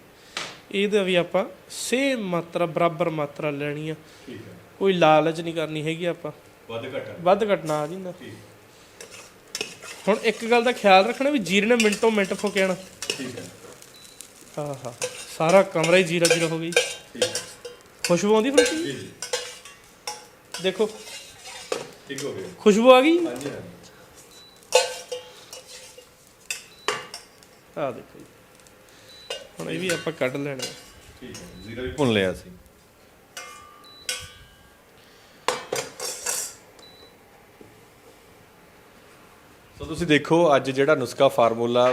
ਇਹਦਾ ਵੀ ਆਪਾਂ ਸੇਮ ਮਾਤਰਾ ਬਰਾਬਰ ਮਾਤਰਾ ਲੈਣੀ ਆ। ਠੀਕ ਹੈ। ਕੋਈ ਲਾਲਚ ਨਹੀਂ ਕਰਨੀ ਹੈਗੀ ਆਪਾਂ। ਵੱਧ ਘਟ। ਵੱਧ ਘਟਣਾ ਆ ਜਿੰਦਾ ਠੀਕ। ਹੁਣ ਇੱਕ ਗੱਲ ਦਾ ਖਿਆਲ ਰੱਖਣਾ ਵੀ ਜੀਰੇ ਨੇ ਮਿੰਟੋ ਮਿੰਟ ਫੁਕਿਆਣਾ ਠੀਕ ਹੈ। ਆਹਾ ਸਾਰਾ ਕਮਰਾ ਹੀ ਜੀਰਾ ਜੀਰਾ ਹੋ ਗਈ ਠੀਕ ਹੈ। ਖੁਸ਼ਬੂ ਆਉਂਦੀ ਫਿਰ? ਜੀ। ਦੇਖੋ। ਠੀਕ ਹੋ ਗਿਆ। ਖੁਸ਼ਬੂ ਆ ਗਈ? ਹਾਂਜੀ ਹਾਂਜੀ। ਆ ਦੇਖੋ ਜੀ। ਹੁਣ ਇਹ ਵੀ ਆਪਾਂ ਕੱਢ ਲੈਣਾ ਠੀਕ ਹੈ ਜ਼ੀਰਾ ਵੀ ਭੁੰਨ ਲਿਆ ਸੀ। ਸੋ ਤੁਸੀਂ ਦੇਖੋ ਅੱਜ ਜਿਹੜਾ ਨੁਸਖਾ ਫਾਰਮੂਲਾ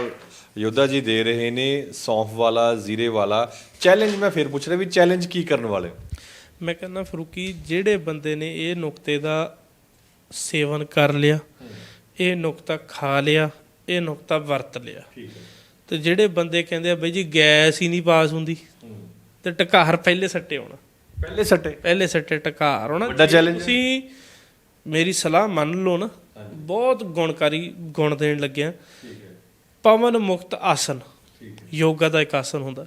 ਯੋਧਾ ਜੀ ਦੇ ਰਹੇ ਨੇ ਸੌਂਫ ਵਾਲਾ ਜ਼ੀਰੇ ਵਾਲਾ ਚੈਲੰਜ ਮੈਂ ਫਿਰ ਪੁੱਛ ਰਿਹਾ ਵੀ ਚੈਲੰਜ ਕੀ ਕਰਨ ਵਾਲੇ? ਮੈਂ ਕਹਿੰਦਾ ਫਰੂਕੀ ਜਿਹੜੇ ਬੰਦੇ ਨੇ ਇਹ ਨੁਕਤੇ ਦਾ ਸੇਵਨ ਕਰ ਲਿਆ ਇਹ ਨੁਕਤਾ ਖਾ ਲਿਆ ਇਹ ਨੁਕਤਾ ਵਰਤ ਲਿਆ। ਠੀਕ ਹੈ। ਤੇ ਜਿਹੜੇ ਬੰਦੇ ਕਹਿੰਦੇ ਆ ਬਈ ਜੀ ਗੈਸ ਹੀ ਨਹੀਂ ਪਾਸ ਹੁੰਦੀ ਤੇ ਟਕਾਰ ਪਹਿਲੇ ਸੱਟੇ ਆਉਣਾ ਪਹਿਲੇ ਸੱਟੇ? ਪਹਿਲੇ ਸੱਟੇ ਟਕਾਰ ਆਉਣਾ ਵੱਡਾ ਜੇ challenge ਹੈ। ਤੁਸੀਂ ਮੇਰੀ ਸਲਾਹ ਮੰਨ ਲਓ ਨਾ ਬਹੁਤ ਗੁਣਕਾਰੀ ਗੁਣ ਦੇਣ ਲੱਗਿਆ ਪਵਨ ਮੁਕਤ ਆਸਨ ਯੋਗਾ ਦਾ ਇੱਕ ਆਸਨ ਹੁੰਦਾ।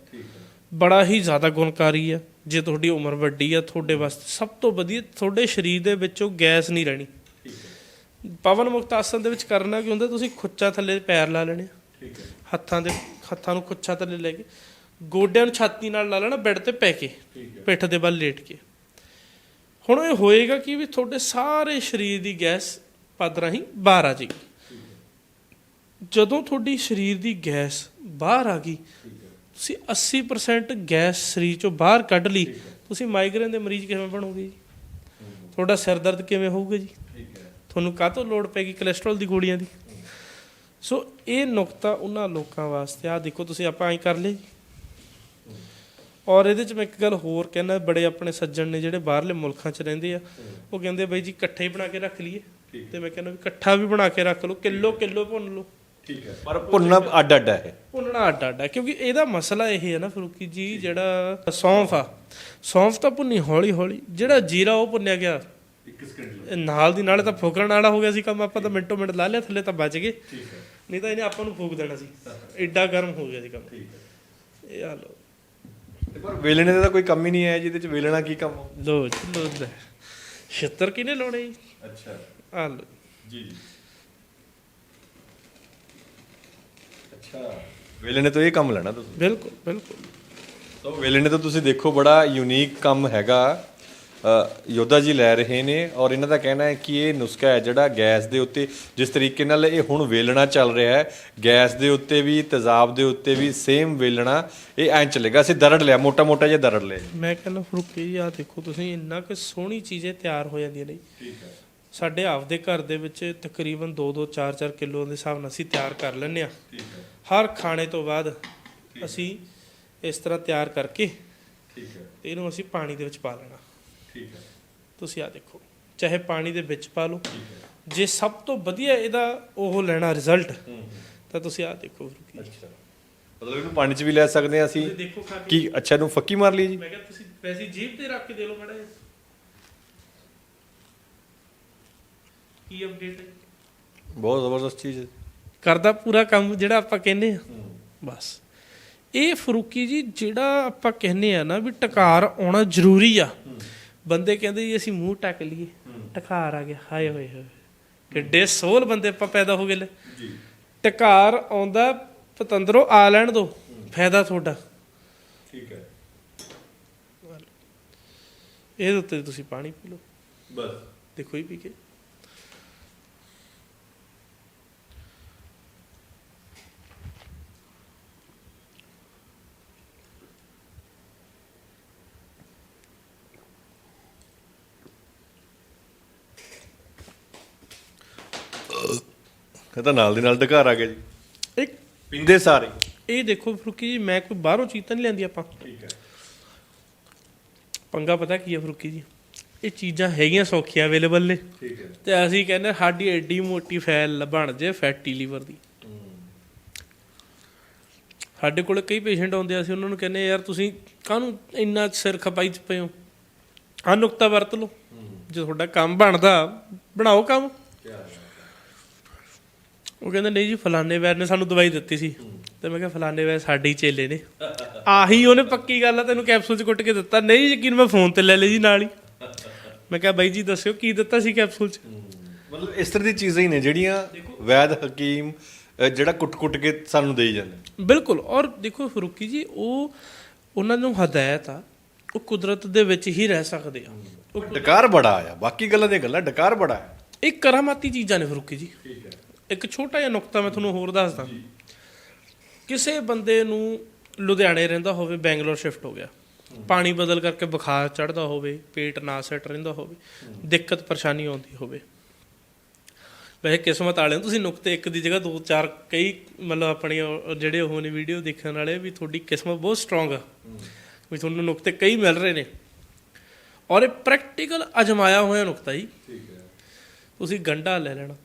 ਬੜਾ ਹੀ ਜ਼ਿਆਦਾ ਗੁਣਕਾਰੀ ਆ। ਜੇ ਤੁਹਾਡੀ ਉਮਰ ਵੱਡੀ ਆ ਤੁਹਾਡੇ ਵਾਸਤੇ ਸਭ ਤੋਂ ਵਧੀਆ ਤੁਹਾਡੇ ਸਰੀਰ ਦੇ ਵਿੱਚੋਂ ਗੈਸ ਨਹੀਂ ਰਹਿਣੀ। ਪਵਨ ਮੁਕਤ ਆਸਨ ਦੇ ਵਿੱਚ ਕਰਨਾ ਕੀ ਹੁੰਦਾ ਤੁਸੀਂ ਖੁੱਚਾ ਥੱਲੇ ਪੈਰ ਲਾ ਲੈਣੇ ਆ। ਠੀਕ ਹੈ। ਹੱਥਾਂ ਦੇ ਹੱਥਾਂ ਨੂੰ ਖੁੱਚਾ ਥੱਲੇ ਲੈ ਕੇ ਗੋਡਿਆਂ ਨੂੰ ਛਾਤੀ ਨਾਲ ਲਾ ਲੈਣਾ ਬੈੱਡ ਤੇ ਪੈ ਕੇ ਪਿੱਠ ਦੇ ਵੱਲ ਲੇਟ ਕੇ। ਹੁਣ ਇਹ ਹੋਏਗਾ ਕਿ ਵੀ ਤੁਹਾਡੇ ਸਾਰੇ ਸਰੀਰ ਦੀ ਗੈਸ ਪਦ ਰਾਹੀਂ ਬਾਹਰ ਆ ਜਾਏਗੀ। ਜਦੋਂ ਤੁਹਾਡੀ ਸਰੀਰ ਦੀ ਗੈਸ ਬਾਹਰ ਆ ਗਈ ਤੁਸੀਂ 80% ਗੈਸ ਸਰੀਰ ਚੋਂ ਬਾਹਰ ਕੱਢ ਲਈ ਤੁਸੀਂ ਮਾਈਗ੍ਰੇਨ ਦੇ ਮਰੀਜ਼ ਕਿਵੇਂ ਬਣੋਗੇ ਜੀ? ਤੁਹਾਡਾ ਸਿਰ ਦਰਦ ਕਿਵੇਂ ਹੋਊਗਾ ਜੀ? ਤੁਹਾਨੂੰ ਕਾਹਤੋਂ ਲੋੜ ਪੈਗੀ ਕੋਲੇਸਟ੍ਰੋਲ ਦੀ ਗੋਲੀਆਂ ਦੀ? ਸੋ ਇਹ ਨੁਕਤਾ ਉਹਨਾਂ ਲੋਕਾਂ ਵਾਸਤੇ ਆ ਦੇਖੋ ਤੁਸੀਂ ਆਪਾਂ ਐਂ ਕਰ ਲਏ ਜੀ ਔਰ ਇਹਦੇ ਚ ਮੈਂ ਇੱਕ ਗੱਲ ਹੋਰ ਕਹਿਣਾ ਬੜੇ ਆਪਣੇ ਸੱਜਣ ਨੇ ਜਿਹੜੇ ਬਾਹਰਲੇ ਮੁਲਕਾਂ 'ਚ ਰਹਿੰਦੇ ਆ ਉਹ ਕਹਿੰਦੇ ਬਈ ਜੀ ਇਕੱਠੇ ਹੀ ਬਣਾ ਕੇ ਰੱਖ ਲਈਏ। ਤੇ ਮੈਂ ਕਹਿੰਦਾ ਵੀ ਇਕੱਠਾ ਵੀ ਬਣਾ ਕੇ ਰੱਖ ਲਓ ਕਿਲੋ ਕਿਲੋ ਭੁੰਨ ਲਓ। ਠੀਕ ਹੈ। ਪਰ ਭੁੰਨਣਾ ਅੱਡ ਅੱਡ ਹੈ। ਭੁੰਨਣਾ ਅੱਡ ਅੱਡ ਹੈ ਕਿਉਂਕਿ ਇਹਦਾ ਮਸਲਾ ਇਹ ਹੈ ਨਾ ਫਰੂਕੀ ਜੀ ਜਿਹੜਾ ਸੌਂਫ ਆ। ਸੌਂਫ ਤਾਂ ਭੁੰਨੀ ਹੌਲੀ ਹੌਲੀ ਜਿਹੜਾ ਜੀਰਾ ਉਹ ਭੁੰਨਿਆ ਗਿਆ। ਇੱਕ ਸਕਿੰਟ ਇਹ ਨਾਲ ਦੀ ਨਾਲੇ ਤਾਂ ਫੂਕਣ ਵਾਲਾ ਹੋ ਗਿਆ ਸੀ ਕੰਮ ਆਪਾਂ ਤਾਂ ਮਿੰਟੋ ਮਿੰਟ ਲਾ ਲਿਆ ਥੱਲੇ ਤਾਂ ਬਚ ਗਏ। ਨਹੀਂ ਤਾਂ ਇਹਨੇ ਆਪਾਂ ਨੂੰ ਫੂਕ ਦੇਣਾ ਸੀ। ਐਡਾ ਗਰਮ ਹੋ ਗਿਆ ਸੀ ਕੰਮ। ਇਹ ਆ ਲੋ ਪਰ ਵੇਲਣੇ ਦਾ ਤਾਂ ਕੋਈ ਕੰਮ ਹੀ ਨਹੀਂ ਹੈ ਜਿਹਦੇ ਚ ਵੇਲਣਾ ਕੀ ਕੰਮ ਲੋ ਲੋ ਲੈ ਛਿੱਤਰ ਕਿਨੇ ਲਾਉਣੇ ਜੀ? ਅੱਛਾ। ਆ ਲੋ ਜੀ। ਜੀ ਅੱਛਾ। ਵੇਲਣੇ ਤੋਂ ਇਹ ਕੰਮ ਲੈਣਾ ਤੁਸੀਂ। ਬਿਲਕੁਲ ਬਿਲਕੁਲ। ਸੋ ਵੇਲਣੇ ਤੋਂ ਤੁਸੀਂ ਦੇਖੋ ਬੜਾ ਯੂਨੀਕ ਕੰਮ ਹੈਗਾ। ਯੋਧਾ ਜੀ ਲੈ ਰਹੇ ਨੇ ਔਰ ਇਹਨਾਂ ਦਾ ਕਹਿਣਾ ਹੈ ਕਿ ਇਹ ਨੁਸਖਾ ਹੈ ਜਿਹੜਾ ਗੈਸ ਦੇ ਉੱਤੇ ਜਿਸ ਤਰੀਕੇ ਨਾਲ ਇਹ ਹੁਣ ਵੇਲਣਾ ਚੱਲ ਰਿਹਾ ਹੈ ਗੈਸ ਦੇ ਉੱਤੇ ਵੀ ਤੇਜ਼ਾਬ ਦੇ ਉੱਤੇ ਵੀ ਸੇਮ ਵੇਲਣਾ ਇਹ ਐਂ ਚੱਲੇਗਾ। ਅਸੀਂ ਦਰੜ ਲਿਆ ਮੋਟਾ ਮੋਟਾ ਜਿਹਾ ਦਰੜ ਲਿਆ। ਮੈਂ ਕਹਿੰਦਾ ਫਰੂਕੀ ਜੀ ਆ ਦੇਖੋ ਤੁਸੀਂ ਇੰਨਾ ਕਿ ਸੋਹਣੀ ਚੀਜ਼ੇ ਤਿਆਰ ਹੋ ਜਾਂਦੀਆਂ ਨੇ। ਠੀਕ ਹੈ। ਸਾਡੇ ਆਪਦੇ ਘਰ ਦੇ ਵਿੱਚ ਤਕਰੀਬਨ 2-2 4-4 ਕਿਲੋ ਦੇ ਹਿਸਾਬ ਨਾਲ ਅਸੀਂ ਤਿਆਰ ਕਰ ਲੈਂਦੇ ਆ ਠੀਕ ਹੈ। ਹਰ ਖਾਣੇ ਤੋਂ ਬਾਅਦ ਅਸੀਂ ਇਸ ਤਰ੍ਹਾਂ ਤਿਆਰ ਕਰਕੇ ਠੀਕ ਹੈ। ਤੇ ਇਹਨੂੰ ਅਸੀਂ ਪਾਣੀ ਦੇ ਵਿੱਚ ਪਾ ਲੈਣਾ। ਠੀਕ ਹੈ। ਤੁਸੀਂ ਆ ਦੇਖੋ ਚਾਹੇ ਪਾਣੀ ਦੇ ਵਿੱਚ ਪਾ ਲਓ। ਜੇ ਸਭ ਤੋਂ ਵਧੀਆ ਇਹਦਾ ਉਹ ਲੈਣਾ ਰਿਜ਼ਲਟ ਤਾਂ ਤੁਸੀਂ ਆ ਦੇਖੋ ਅੱਛਾ। ਮਤਲਬ ਇਹਨੂੰ ਪਾਣੀ 'ਚ ਵੀ ਲੈ ਸਕਦੇ ਹਾਂ ਅਸੀਂ। ਦੇਖੋ ਕੀ। ਅੱਛਾ ਇਹਨੂੰ ਫੱਕੀ ਮਾਰ ਲਈ ਜੀ? ਮੈਂ ਕਿਹਾ ਤੁਸੀਂ ਵੈਸੀ ਜੀਭ ਤੇ ਰੱਖ ਕੇ ਦੇ ਲਓ ਮੜਾ ਕੀ ਅਪਡੇਟ ਹੈ? ਬਹੁਤ ਜ਼ਬਰਦਸਤ ਚੀਜ਼ ਹੈ। ਕਰਦਾ ਪੂਰਾ ਕੰਮ ਜਿਹੜਾ ਆਪਾਂ ਕਹਿੰਦੇ ਆ ਬਸ। ਇਹ ਫਰੂਕੀ ਜੀ ਜਿਹੜਾ ਆਪਾਂ ਕਹਿੰਦੇ ਆ ਨਾ ਵੀ ਟਕਾਰ ਆਉਣਾ ਜ਼ਰੂਰੀ ਆ। ਬੰਦੇ ਕਹਿੰਦੇ ਜੀ ਅਸੀਂ ਮੂੰਹ ਟੱਕ ਲਈਏ। ਟਕਾਰ ਆ ਗਿਆ। ਹਾਏ ਹੋਏ ਹੋਏ। ਕਿੱਡੇ ਸੋਲ ਬੰਦੇ ਆਪਾਂ ਪੈਦਾ ਹੋ ਗਏ ਲੈ। ਜੀ। ਟਕਾਰ ਆਉਂਦਾ ਪਤੰਦਰੋ ਆ ਲੈਣ ਦੋ। ਫਾਇਦਾ ਤੁਹਾਡਾ। ਠੀਕ ਹੈ। ਇਹਦੇ ਉੱਤੇ ਤੁਸੀਂ ਪਾਣੀ ਪੀ ਲਓ। ਬਸ। ਦੇਖੋ ਹੀ ਪੀ ਕੇ। ਇਹ ਤਾਂ ਨਾਲ ਦੀ ਨਾਲ ਡਕਾਰ ਆ ਗਿਆ ਜੀ। ਇੱਕ ਪਿੰਦੇ ਸਾਰੇ। ਇਹ ਦੇਖੋ ਫਰੂਕੀ ਜੀ ਮੈਂ ਕੋਈ ਬਾਹਰੋਂ ਚੀਜ਼ ਤਾਂ ਨਹੀਂ ਲੈਂਦੀ ਆਪਾਂ। ਠੀਕ ਹੈ। ਪੰਗਾ ਪਤਾ ਕੀ ਹੈ ਫਰੂਕੀ ਜੀ? ਇਹ ਚੀਜ਼ਾਂ ਹੈਗੀਆਂ ਸੌਖੀਆਂ ਅਵੇਲੇਬਲ ਨੇ। ਠੀਕ ਹੈ। ਤੇ ਅਸੀਂ ਕਹਿੰਦੇ ਸਾਡੀ ਐਡੀ ਮੋਟੀ ਫੈਲ ਬਣ ਜੇ ਫੈਟੀ ਲੀਵਰ ਦੀ। ਸਾਡੇ ਕੋਲ ਕਈ ਪੇਸ਼ੈਂਟ ਆਉਂਦੇ ਆ ਅਸੀਂ ਉਹਨਾਂ ਨੂੰ ਕਹਿੰਦੇ ਯਾਰ ਤੁਸੀਂ ਕਾਹਨੂੰ ਇੰਨਾ ਸਿਰ ਖਪਾਈ ਚ ਪਏ ਹੋ? ਨੁਕਤਾ ਵਰਤ ਲਓ। ਜੇ ਤੁਹਾਡਾ ਕੰਮ ਬਣਦਾ ਬਣਾਓ ਕੰਮ। ਉਹ ਕਹਿੰਦੇ ਨਹੀਂ ਜੀ ਫਲਾਣੇ ਵੈਰ ਨੇ ਸਾਨੂੰ ਦਵਾਈ ਦਿੱਤੀ ਸੀ। ਤੇ ਮੈਂ ਕਿਹਾ ਫਲਾਣੇ ਵੈਰ ਸਾਡੇ ਹੀ ਚੇਲੇ ਨੇ। ਆਹੀ ਉਹਨੇ ਪੱਕੀ ਗੱਲ ਆ ਤੈਨੂੰ ਕੈਪਸੂਲ ਚ ਕੁੱਟ ਕੇ ਦਿੱਤਾ। ਨਹੀਂ ਯਕੀਨ ਮੈਂ ਫੋਨ ਤੇ ਲੈ ਲਈ ਜੀ ਨਾਲ ਹੀ। ਮੈਂ ਕਿਹਾ ਬਾਈ ਜੀ ਦੱਸਿਓ ਕੀ ਦਿੱਤਾ ਸੀ ਕੈਪਸੂਲ ਚ? ਮਤਲਬ ਇਸ ਤਰ੍ਹਾਂ ਦੀ ਚੀਜ਼ਾਂ ਹੀ ਨੇ ਜਿਹੜੀਆਂ ਵੈਦ ਹਕੀਮ ਜਿਹੜਾ ਕੁੱਟ-ਕੁੱਟ ਕੇ ਸਾਨੂੰ ਦੇਈ ਜਾਂਦੇ ਬਿਲਕੁਲ। ਔਰ ਦੇਖੋ ਫਰੂਕੀ ਜੀ ਉਹ ਉਹਨਾਂ ਨੂੰ ਹਦਾਇਤ ਆ ਉਹ ਕੁਦਰਤ ਦੇ ਵਿੱਚ ਹੀ ਰਹਿ ਸਕਦੇ ਆ। ਉਹ ਡਕਾਰ ਬੜਾ ਆ। ਬਾਕੀ ਗੱਲਾਂ ਦੀਆਂ ਗੱਲਾਂ ਡਕਾਰ ਬੜਾ ਇਹ ਕਰਾਮਾਤੀ ਚੀਜ਼ਾਂ ਨੇ ਫਰੂਕੀ ਜੀ। ਠੀਕ ਹੈ। ਇੱਕ ਛੋਟਾ ਜਿਹਾ ਨੁਕਤਾ ਮੈਂ ਤੁਹਾਨੂੰ ਹੋਰ ਦੱਸਦਾ। ਕਿਸੇ ਬੰਦੇ ਨੂੰ ਲੁਧਿਆਣੇ ਰਹਿੰਦਾ ਹੋਵੇ ਬੈਂਗਲੌਰ ਸ਼ਿਫਟ ਹੋ ਗਿਆ। ਪਾਣੀ ਬਦਲ ਕਰਕੇ ਬੁਖਾਰ ਚੜਦਾ ਹੋਵੇ ਪੇਟ ਨਾ ਸੈੱਟ ਰਹਿੰਦਾ ਹੋਵੇ ਦਿੱਕਤ ਪਰੇਸ਼ਾਨੀ ਆਉਂਦੀ ਹੋਵੇ। ਵੈਸੇ ਕਿਸਮਤ ਵਾਲਿਆਂ ਤੁਸੀਂ ਨੁਕਤੇ ਇੱਕ ਦੀ ਜਗ੍ਹਾ ਦੋ ਚਾਰ ਕਈ ਮਤਲਬ ਆਪਣੀ ਜਿਹੜੇ ਉਹ ਨੇ ਵੀਡੀਓ ਦੇਖਣ ਵਾਲੇ ਵੀ ਤੁਹਾਡੀ ਕਿਸਮਤ ਬਹੁਤ ਸਟਰੋਂਗ ਆ। ਵੀ ਤੁਹਾਨੂੰ ਨੁਕਤੇ ਕਈ ਮਿਲ ਰਹੇ ਨੇ। ਔਰ ਇਹ ਪ੍ਰੈਕਟੀਕਲ ਅਜਮਾਇਆ ਹੋਇਆ ਨੁਕਤਾ ਜੀ। ਠੀਕ ਹੈ। ਤੁਸੀਂ ਗੰਡਾ ਲੈ ਲੈਣਾ।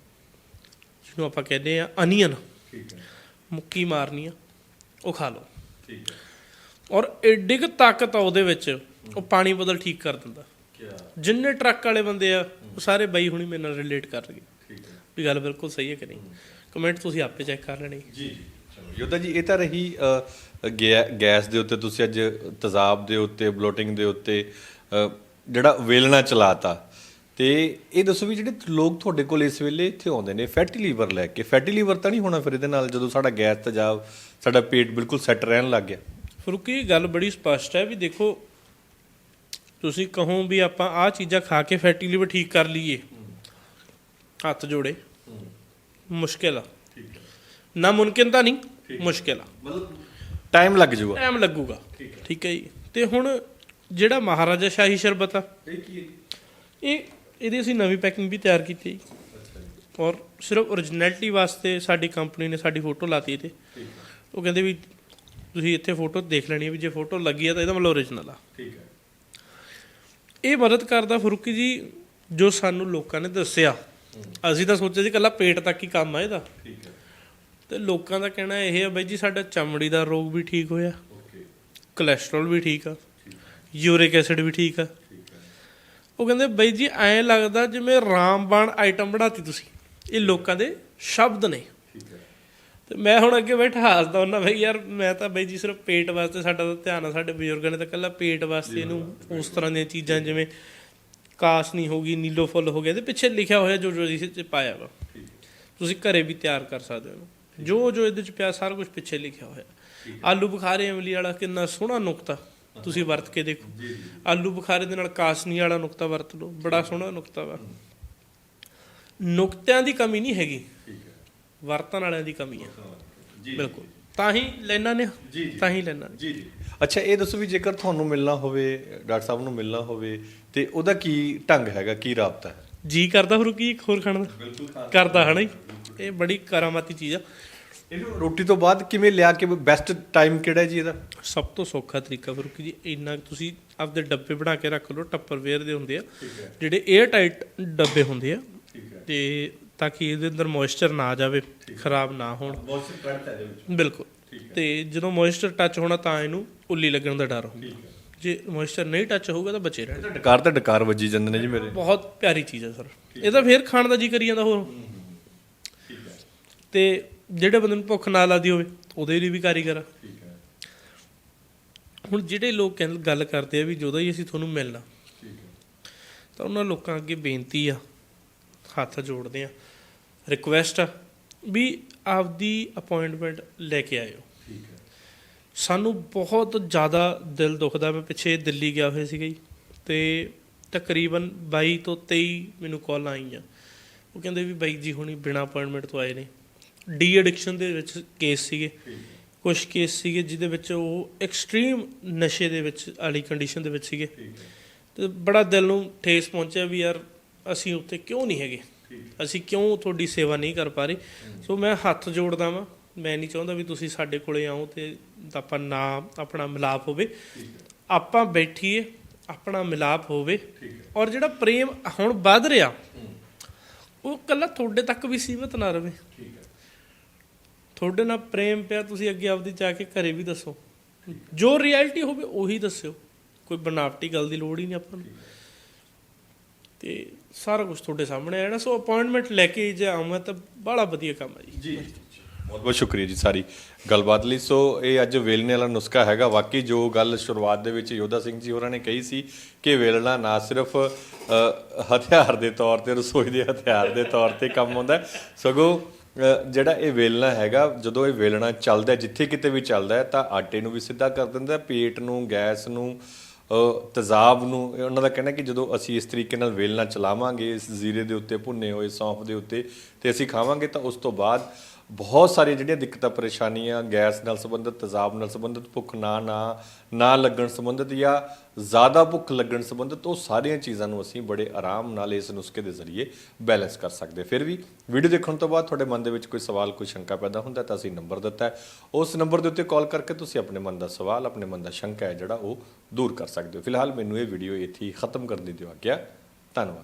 ਜਿਹਨੂੰ ਆਪਾਂ ਕਹਿੰਦੇ ਆ ਅਨੀਅਨ। ਠੀਕ ਹੈ। ਮੁੱਕੀ ਮਾਰਨੀ ਆ ਉਹ ਖਾ ਲਓ। ਠੀਕ ਹੈ। ਔਰ ਐਡੀ ਕੁ ਤਾਕਤ ਆ ਉਹਦੇ ਵਿੱਚ ਉਹ ਪਾਣੀ ਬਦਲ ਠੀਕ ਕਰ ਦਿੰਦਾ। ਕੀ ਜਿੰਨੇ ਟਰੱਕ ਵਾਲੇ ਬੰਦੇ ਆ ਉਹ ਸਾਰੇ ਬਾਈ ਹੁਣੀ ਮੇਰੇ ਨਾਲ ਰਿਲੇਟ ਕਰ ਰਹੇ। ਠੀਕ ਹੈ। ਵੀ ਗੱਲ ਬਿਲਕੁਲ ਸਹੀ ਹੈ ਕਿ ਨਹੀਂ? ਕਮੈਂਟ ਤੁਸੀਂ ਆਪੇ ਚੈੱਕ ਕਰ ਲੈਣੇ। ਜੀ ਚਲੋ ਯੋਧਾ ਜੀ ਇਹ ਤਾਂ ਰਹੀ ਗੈਸ ਦੇ ਉੱਤੇ ਤੁਸੀਂ ਅੱਜ ਤੇਜ਼ਾਬ ਦੇ ਉੱਤੇ ਬਲੋਟਿੰਗ ਦੇ ਉੱਤੇ ਜਿਹੜਾ ਵੇਲਣਾ ਚਲਾਤਾ। ਤੇ ਇਹ ਦੱਸੋ ਵੀ ਜਿਹੜੇ ਲੋਕ ਤੁਹਾਡੇ ਕੋਲ ਇਸ ਵੇਲੇ ਇੱਥੇ ਆਉਂਦੇ ਨੇ ਫੈਟੀ ਲੀਵਰ ਲੈ ਕੇ ਫੈਟੀ ਲੀਵਰ ਤਾਂ ਨਹੀਂ ਹੋਣਾ ਫਿਰ ਇਹਦੇ ਨਾਲ ਜਦੋਂ ਸਾਡਾ ਗੈਸ ਤੇਜ਼ਾਬ ਸਾਡਾ ਪੇਟ ਬਿਲਕੁਲ ਸੈੱਟ ਰਹਿਣ ਲੱਗ ਗਿਆ? ਫਰੂਕੀ ਗੱਲ ਬੜੀ ਸਪਸ਼ਟ ਹੈ ਵੀ ਦੇਖੋ ਤੁਸੀਂ ਕਹੋ ਵੀ ਆਪਾਂ ਆਹ ਚੀਜ਼ਾਂ ਖਾ ਕੇ ਫੈਟੀ ਲਿਵਰ ਠੀਕ ਕਰ ਲਈਏ। ਹੱਥ ਜੋੜੇ। ਮੁਸ਼ਕਿਲ ਆ। ਨਾ ਮੁਮਕਿਨ ਤਾਂ ਨਹੀਂ ਮੁਸ਼ਕਿਲ ਆ। ਮਤਲਬ ਟਾਈਮ ਲੱਗ ਜਾਊਗਾ ਟਾਈਮ ਲੱਗੂਗਾ। ਠੀਕ ਹੈ। ਜੀ। ਤੇ ਹੁਣ ਜਿਹੜਾ ਮਹਾਰਾਜਾ ਸ਼ਾਹੀ ਸ਼ਰਬਤ ਆ ਇਹ ਕੀ ਇਹ ਇਹਦੀ ਅਸੀਂ ਨਵੀਂ ਪੈਕਿੰਗ ਵੀ ਤਿਆਰ ਕੀਤੀ। ਹੈ। ਔਰ ਸਿਰਫ ਓਰੀਜਨੈਲਿਟੀ ਵਾਸਤੇ ਸਾਡੀ ਕੰਪਨੀ ਨੇ ਸਾਡੀ ਫੋਟੋ ਲਾਤੀ ਤੇ ਉਹ ਕਹਿੰਦੇ ਵੀ ਤੁਸੀਂ ਇੱਥੇ ਫੋਟੋ ਦੇਖ ਲੈਣੀ ਹੈ ਵੀ ਜੇ ਫੋਟੋ ਲੱਗੀ ਆ ਤਾਂ ਇਹਦਾ ਮਤਲਬ ਓਰੀਜਨਲ ਆ। ਠੀਕ ਹੈ ਇਹ ਮਦਦ ਕਰਦਾ ਫਰੂਕੀ ਜੀ ਜੋ ਸਾਨੂੰ ਲੋਕਾਂ ਨੇ ਦੱਸਿਆ। ਅਸੀਂ ਤਾਂ ਸੋਚਿਆ ਸੀ ਕੱਲਾ ਪੇਟ ਤੱਕ ਹੀ ਕੰਮ ਆ ਇਹਦਾ। ਠੀਕ ਹੈ ਤੇ ਲੋਕਾਂ ਦਾ ਕਹਿਣਾ ਇਹ ਆ ਬਈ ਜੀ ਸਾਡਾ ਚਮੜੀ ਦਾ ਰੋਗ ਵੀ ਠੀਕ ਹੋਇਆ। ਓਕੇ। ਕੋਲੇਸਟ੍ਰੋਲ ਵੀ ਠੀਕ ਆ। ਯੂਰਿਕ ਐਸਿਡ ਵੀ ਠੀਕ ਆ। ਉਹ ਕਹਿੰਦੇ ਬਈ ਜੀ ਐਂ ਲੱਗਦਾ ਜਿਵੇਂ ਰਾਮਬਾਣ ਆਈਟਮ ਬਣਾਤੀ ਤੁਸੀਂ। ਇਹ ਲੋਕਾਂ ਦੇ ਸ਼ਬਦ ਨੇ। ਤੇ ਮੈਂ ਹੁਣ ਅੱਗੇ ਬੈਠਾ ਹੱਸਦਾ ਹੁੰਦਾ ਬਈ ਯਾਰ ਮੈਂ ਤਾਂ ਬਈ ਜੀ ਸਿਰਫ ਪੇਟ ਵਾਸਤੇ ਸਾਡਾ ਤਾਂ ਧਿਆਨ ਆ ਸਾਡੇ ਬਜ਼ੁਰਗਾਂ ਨੇ ਤਾਂ ਕੱਲਾ ਪੇਟ ਵਾਸਤੇ ਇਹਨੂੰ ਉਸ ਤਰ੍ਹਾਂ ਦੀਆਂ ਚੀਜ਼ਾਂ ਜਿਵੇਂ ਕਾਸਨੀ ਹੋ ਗਈ ਨੀਲੋ ਫੁੱਲ ਹੋ ਗਿਆ ਤੇ ਪਿੱਛੇ ਲਿਖਿਆ ਹੋਇਆ ਜੋ ਜੋ ਇਸ ਚ ਪਾਇਆ ਵਾ। ਤੁਸੀਂ ਘਰੇ ਵੀ ਤਿਆਰ ਕਰ ਸਕਦੇ ਹੋ। ਜੋ ਜੋ ਇਹਦੇ ਚ ਪਿਆ ਸਾਰਾ ਕੁਝ ਪਿੱਛੇ ਲਿਖਿਆ ਹੋਇਆ। ਆਲੂ ਬੁਖਾਰੇ ਇਮਲੀ ਵਾਲਾ ਕਿੰਨਾ ਸੋਹਣਾ ਨੁਕਤਾ। ਤੁਸੀਂ ਵਰਤ ਕੇ ਦੇਖੋ। ਆਲੂ ਬੁਖਾਰੇ ਦੇ ਨਾਲ ਕਾਸਨੀ ਵਾਲਾ ਨੁਕਤਾ ਵਰਤ ਲਓ। ਬੜਾ ਸੋਹਣਾ ਨੁਕਤਾ ਵਾ। ਨੁਕਤਿਆਂ ਦੀ ਕਮੀ ਨਹੀਂ ਹੈਗੀ। ਠੀਕ ਹੈ। ਵਰਤਣ ਵਾਲਿਆਂ ਦੀ ਕਮੀ ਹੈ। ਜੀ ਬਿਲਕੁਲ। ਤਾਂ ਹੀ ਲੈਣਾ ਨੇ। ਜੀ, ਜੀ। ਤਾਂ ਹੀ ਲੈਣਾ ਜੀ ਜੀ। ਅੱਛਾ ਇਹ ਦੱਸੋ ਵੀ ਜੇਕਰ ਤੁਹਾਨੂੰ ਮਿਲਣਾ ਹੋਵੇ ਡਾਕਟਰ ਸਾਹਿਬ ਨੂੰ ਮਿਲਣਾ ਹੋਵੇ ਤੇ ਉਹਦਾ ਕੀ ਢੰਗ ਹੈਗਾ ਕੀ ਰਾਬਤਾ ਹੈ? ਜੀ ਕਰਦਾ ਫਿਰ ਕੀ ਇੱਕ ਹੋਰ ਖਾਣ ਦਾ? ਬਿਲਕੁਲ ਕਰਦਾ ਹਨਾ ਜੀ। ਇਹ ਬੜੀ ਕਰਾਮਾਤੀ ਚੀਜ਼ ਆ। ਇਹਨੂੰ ਰੋਟੀ ਤੋਂ ਬਾਅਦ ਕਿਵੇਂ ਲਿਆ ਕੇ ਬੈਸਟ ਟਾਈਮ ਕਿਹੜਾ ਜੀ ਇਹਦਾ? ਸਭ ਤੋਂ ਸੌਖਾ ਤਰੀਕਾ ਫਿਰ ਜੀ ਇੰਨਾ ਤੁਸੀਂ ਆਪਦੇ ਡੱਬੇ ਬਣਾ ਕੇ ਰੱਖ ਲਓ ਟੱਪਰਵੇਅਰ ਦੇ ਹੁੰਦੇ ਆ ਜਿਹੜੇ 에ਅਰ ਟਾਈਟ ਡੱਬੇ ਹੁੰਦੇ ਆ ਤੇ ਤਾਂ ਕਿ ਇਹਦੇ ਅੰਦਰ ਮੋਇਸਚਰ ਨਾ ਜਾਵੇ ਖਰਾਬ ਨਾ ਹੋਣ। ਮੌਸਮ ਕਰੰਟ ਹੈ ਦੇ ਵਿੱਚ। ਬਿਲਕੁਲ। ਤੇ ਜਦੋਂ ਮੋਇਸਚਰ ਟੱਚ ਹੋਣਾ ਤਾਂ ਇਹਨੂੰ ਉੱਲੀ ਲੱਗਣ ਦਾ ਡਰ ਹੁੰਦਾ ਜੇ ਮੋਇਸਚਰ ਨਹੀਂ ਟੱਚ ਹੋਊਗਾ ਤਾਂ ਬਚੇ ਰਹਿਣ। ਇਹਦਾ ਡਕਾਰ ਤਾਂ ਡਕਾਰ ਵੱਜੀ ਜਾਂਦੇ ਨੇ ਜੀ ਮੇਰੇ। ਬਹੁਤ ਪਿਆਰੀ ਚੀਜ਼ ਹੈ ਸਰ। ਇਹ ਤਾਂ ਫੇਰ ਖਾਣ ਦਾ ਜੀ ਕਰੀ ਜਾਂਦਾ ਹੋਰ। ਤੇ ਜਿਹੜੇ ਬੰਦੇ ਨੂੰ ਭੁੱਖ ਨਾ ਲੱਗਦੀ ਹੋਵੇ ਉਹਦੇ ਲਈ ਵੀ ਕਾਰੀਗਰ ਆ। ਠੀਕ ਹੈ। ਹੁਣ ਜਿਹੜੇ ਲੋਕ ਕਹਿੰ- ਗੱਲ ਕਰਦੇ ਆ ਵੀ ਜਦੋਂ ਹੀ ਅਸੀਂ ਤੁਹਾਨੂੰ ਮਿਲਣਾ ਠੀਕ ਹੈ। ਤਾਂ ਉਹਨਾਂ ਲੋਕਾਂ ਅੱਗੇ ਬੇਨਤੀ ਆ ਹੱਥ ਜੋੜਦੇ ਆ। ਰਿਕੁਐਸਟ ਆ ਵੀ ਆਪਦੀ ਅਪਾਇੰਟਮੈਂਟ ਲੈ ਕੇ ਆਇਓ। ਠੀਕ ਹੈ। ਸਾਨੂੰ ਬਹੁਤ ਜ਼ਿਆਦਾ ਦਿਲ ਦੁਖਦਾ ਮੈਂ ਪਿੱਛੇ ਦਿੱਲੀ ਗਿਆ ਹੋਇਆ ਸੀਗਾ ਜੀ ਤੇ ਤਕਰੀਬਨ 22 ਤੋਂ 23 ਮੈਨੂੰ ਕਾਲ ਆਈਆਂ। ਉਹ ਕਹਿੰਦੇ ਵੀ ਬਾਈ ਜੀ ਹੁਣੀ ਬਿਨਾ ਅਪਾਇੰਟਮੈਂਟ ਤੋਂ ਆਏ ਨੇ। ਡੀ ਐਡਿਕਸ਼ਨ ਦੇ ਵਿੱਚ ਕੇਸ ਸੀਗੇ। ਕੁਝ ਕੇਸ ਸੀਗੇ ਜਿਹਦੇ ਵਿੱਚ ਉਹ ਐਕਸਟ੍ਰੀਮ ਨਸ਼ੇ ਦੇ ਵਿੱਚ ਵਾਲੀ ਕੰਡੀਸ਼ਨ ਦੇ ਵਿੱਚ ਸੀਗੇ। ਤੇ ਬੜਾ ਦਿਲ ਨੂੰ ਠੇਸ ਪਹੁੰਚਿਆ ਵੀ ਯਾਰ ਅਸੀਂ ਉੱਥੇ ਕਿਉਂ ਨਹੀਂ ਹੈਗੇ? ਅਸੀਂ ਕਿਉਂ ਤੁਹਾਡੀ ਸੇਵਾ ਨਹੀਂ ਕਰ ਪਾ ਰਹੇ? ਸੋ ਮੈਂ ਹੱਥ ਜੋੜਦਾ ਵਾਂ। ਮੈਂ ਨਹੀਂ ਚਾਹੁੰਦਾ ਵੀ ਤੁਸੀਂ ਸਾਡੇ ਕੋਲੇ ਆਓ ਤੇ ਆਪਾਂ ਨਾ ਆਪਣਾ ਮਿਲਾਪ ਹੋਵੇ। ਆਪਾਂ ਬੈਠੀਏ ਆਪਣਾ ਮਿਲਾਪ ਹੋਵੇ। ਔਰ ਜਿਹੜਾ ਪ੍ਰੇਮ ਹੁਣ ਵੱਧ ਰਿਹਾ ਉਹ ਕੱਲਾ ਤੁਹਾਡੇ ਤੱਕ ਵੀ ਸੀਮਤ ਨਾ ਰਵੇ। ਠੀਕ ਹੈ। ਤੁਹਾਡੇ ਨਾਲ ਪ੍ਰੇਮ ਪਿਆ, ਤੁਸੀਂ ਅੱਗੇ ਆਪਦੀ ਜਾ ਕੇ ਘਰੇ ਵੀ ਦੱਸੋ। ਜੋ ਰਿਐਲਿਟੀ ਹੋਵੇ, ਉਹੀ ਦੱਸਿਓ। ਕੋਈ ਬਣਾਵਟੀ ਗੱਲ ਦੀ ਲੋੜ ਹੀ ਨਹੀਂ ਆਪਾਂ ਨੂੰ। ਤੇ ਸਾਰਾ ਕੁਝ ਤੁਹਾਡੇ ਸਾਹਮਣੇ ਆਇਆ ਨਾ, ਸੋ ਅਪਾਇੰਟਮੈਂਟ ਲੈ ਕੇ ਜੇ ਆਵਾਂ ਤਾਂ ਬੜਾ ਵਧੀਆ ਕੰਮ ਹੈ ਜੀ। ਜੀ। ਬਹੁਤ ਬਹੁਤ ਸ਼ੁਕਰੀਆ ਜੀ ਸਾਰੀ ਗੱਲਬਾਤ ਲਈ। ਸੋ ਇਹ ਅੱਜ ਵੇਲਣੇ ਵਾਲਾ ਨੁਸਖਾ ਹੈਗਾ। ਵਾਕਈ ਜੋ ਗੱਲ ਸ਼ੁਰੂਆਤ ਦੇ ਵਿੱਚ ਯੋਧਾ ਸਿੰਘ ਜੀ ਹੋਰਾਂ ਨੇ ਕਹੀ ਸੀ ਕਿ ਵੇਲਣਾ ਨਾ ਸਿਰਫ ਹਥਿਆਰ ਦੇ ਤੌਰ ਤੇ, ਰਸੋਈ ਦੇ ਹਥਿਆਰ ਦੇ ਤੌਰ ਤੇ ਕੰਮ ਆਉਂਦਾ। ਸਗੋਂ ਜਿਹੜਾ ਇਹ ਵੇਲਣਾ ਹੈਗਾ, ਜਦੋਂ ਇਹ ਵੇਲਣਾ ਚੱਲਦਾ ਜਿੱਥੇ ਕਿਤੇ ਵੀ ਚੱਲਦਾ ਹੈ, ਤਾਂ ਆਟੇ ਨੂੰ ਵੀ ਸਿੱਧਾ ਕਰ ਦਿੰਦਾ ਪੇਟ ਨੂੰ, ਗੈਸ ਨੂੰ ਤਜ਼ਾਬ ਨੂੰ ਉਹਨਾਂ ਦਾ ਕਹਿਣਾ ਕਿ ਜਦੋਂ ਅਸੀਂ ਇਸ ਤਰੀਕੇ ਨਾਲ ਵੇਲਣਾ ਚਲਾਵਾਂਗੇ, ਇਸ ਜ਼ੀਰੇ ਦੇ ਉੱਤੇ ਭੁੰਨੇ ਹੋਏ, ਸੌਂਫ ਦੇ ਉੱਤੇ, ਤੇ ਅਸੀਂ ਖਾਵਾਂਗੇ, ਤਾਂ ਉਸ ਤੋਂ ਬਾਅਦ ਬਹੁਤ ਸਾਰੀਆਂ ਜਿਹੜੀਆਂ ਦਿੱਕਤਾਂ, ਪਰੇਸ਼ਾਨੀਆਂ, ਗੈਸ ਨਾਲ ਸੰਬੰਧਿਤ, ਤਜ਼ਾਬ ਨਾਲ ਸੰਬੰਧਿਤ, ਭੁੱਖ ਨਾ ਨਾ ਨਾ ਲੱਗਣ ਸੰਬੰਧਿਤ ਜਾਂ ਜ਼ਿਆਦਾ ਭੁੱਖ ਲੱਗਣ ਸੰਬੰਧਿਤ ਉਹ ਸਾਰੀਆਂ ਚੀਜ਼ਾਂ ਨੂੰ ਅਸੀਂ ਬੜੇ ਆਰਾਮ ਨਾਲ ਇਸ ਨੁਸਖੇ ਦੇ ਜ਼ਰੀਏ ਬੈਲੈਂਸ ਕਰ ਸਕਦੇ ਫਿਰ ਵੀ ਵੀਡੀਓ ਦੇਖਣ ਤੋਂ ਬਾਅਦ ਤੁਹਾਡੇ ਮਨ ਦੇ ਵਿੱਚ ਕੋਈ ਸਵਾਲ, ਕੋਈ ਸ਼ੰਕਾ ਪੈਦਾ ਹੁੰਦਾ ਤਾਂ ਅਸੀਂ ਨੰਬਰ ਦਿੱਤਾ ਹੈ। ਉਸ ਨੰਬਰ ਦੇ ਉੱਤੇ ਕਾਲ ਕਰਕੇ ਤੁਸੀਂ ਆਪਣੇ ਮਨ ਦਾ ਸਵਾਲ, ਆਪਣੇ ਮਨ ਦਾ ਸ਼ੰਕਾ ਹੈ ਜਿਹੜਾ ਉਹ ਦੂਰ ਕਰ ਸਕਦੇ ਹੋ। ਫਿਲਹਾਲ ਮੈਨੂੰ ਇਹ ਵੀਡੀਓ ਇੱਥੇ ਹੀ ਖਤਮ ਕਰਨ ਦੀ ਦਿਓ ਆਗਿਆ। ਧੰਨਵਾਦ।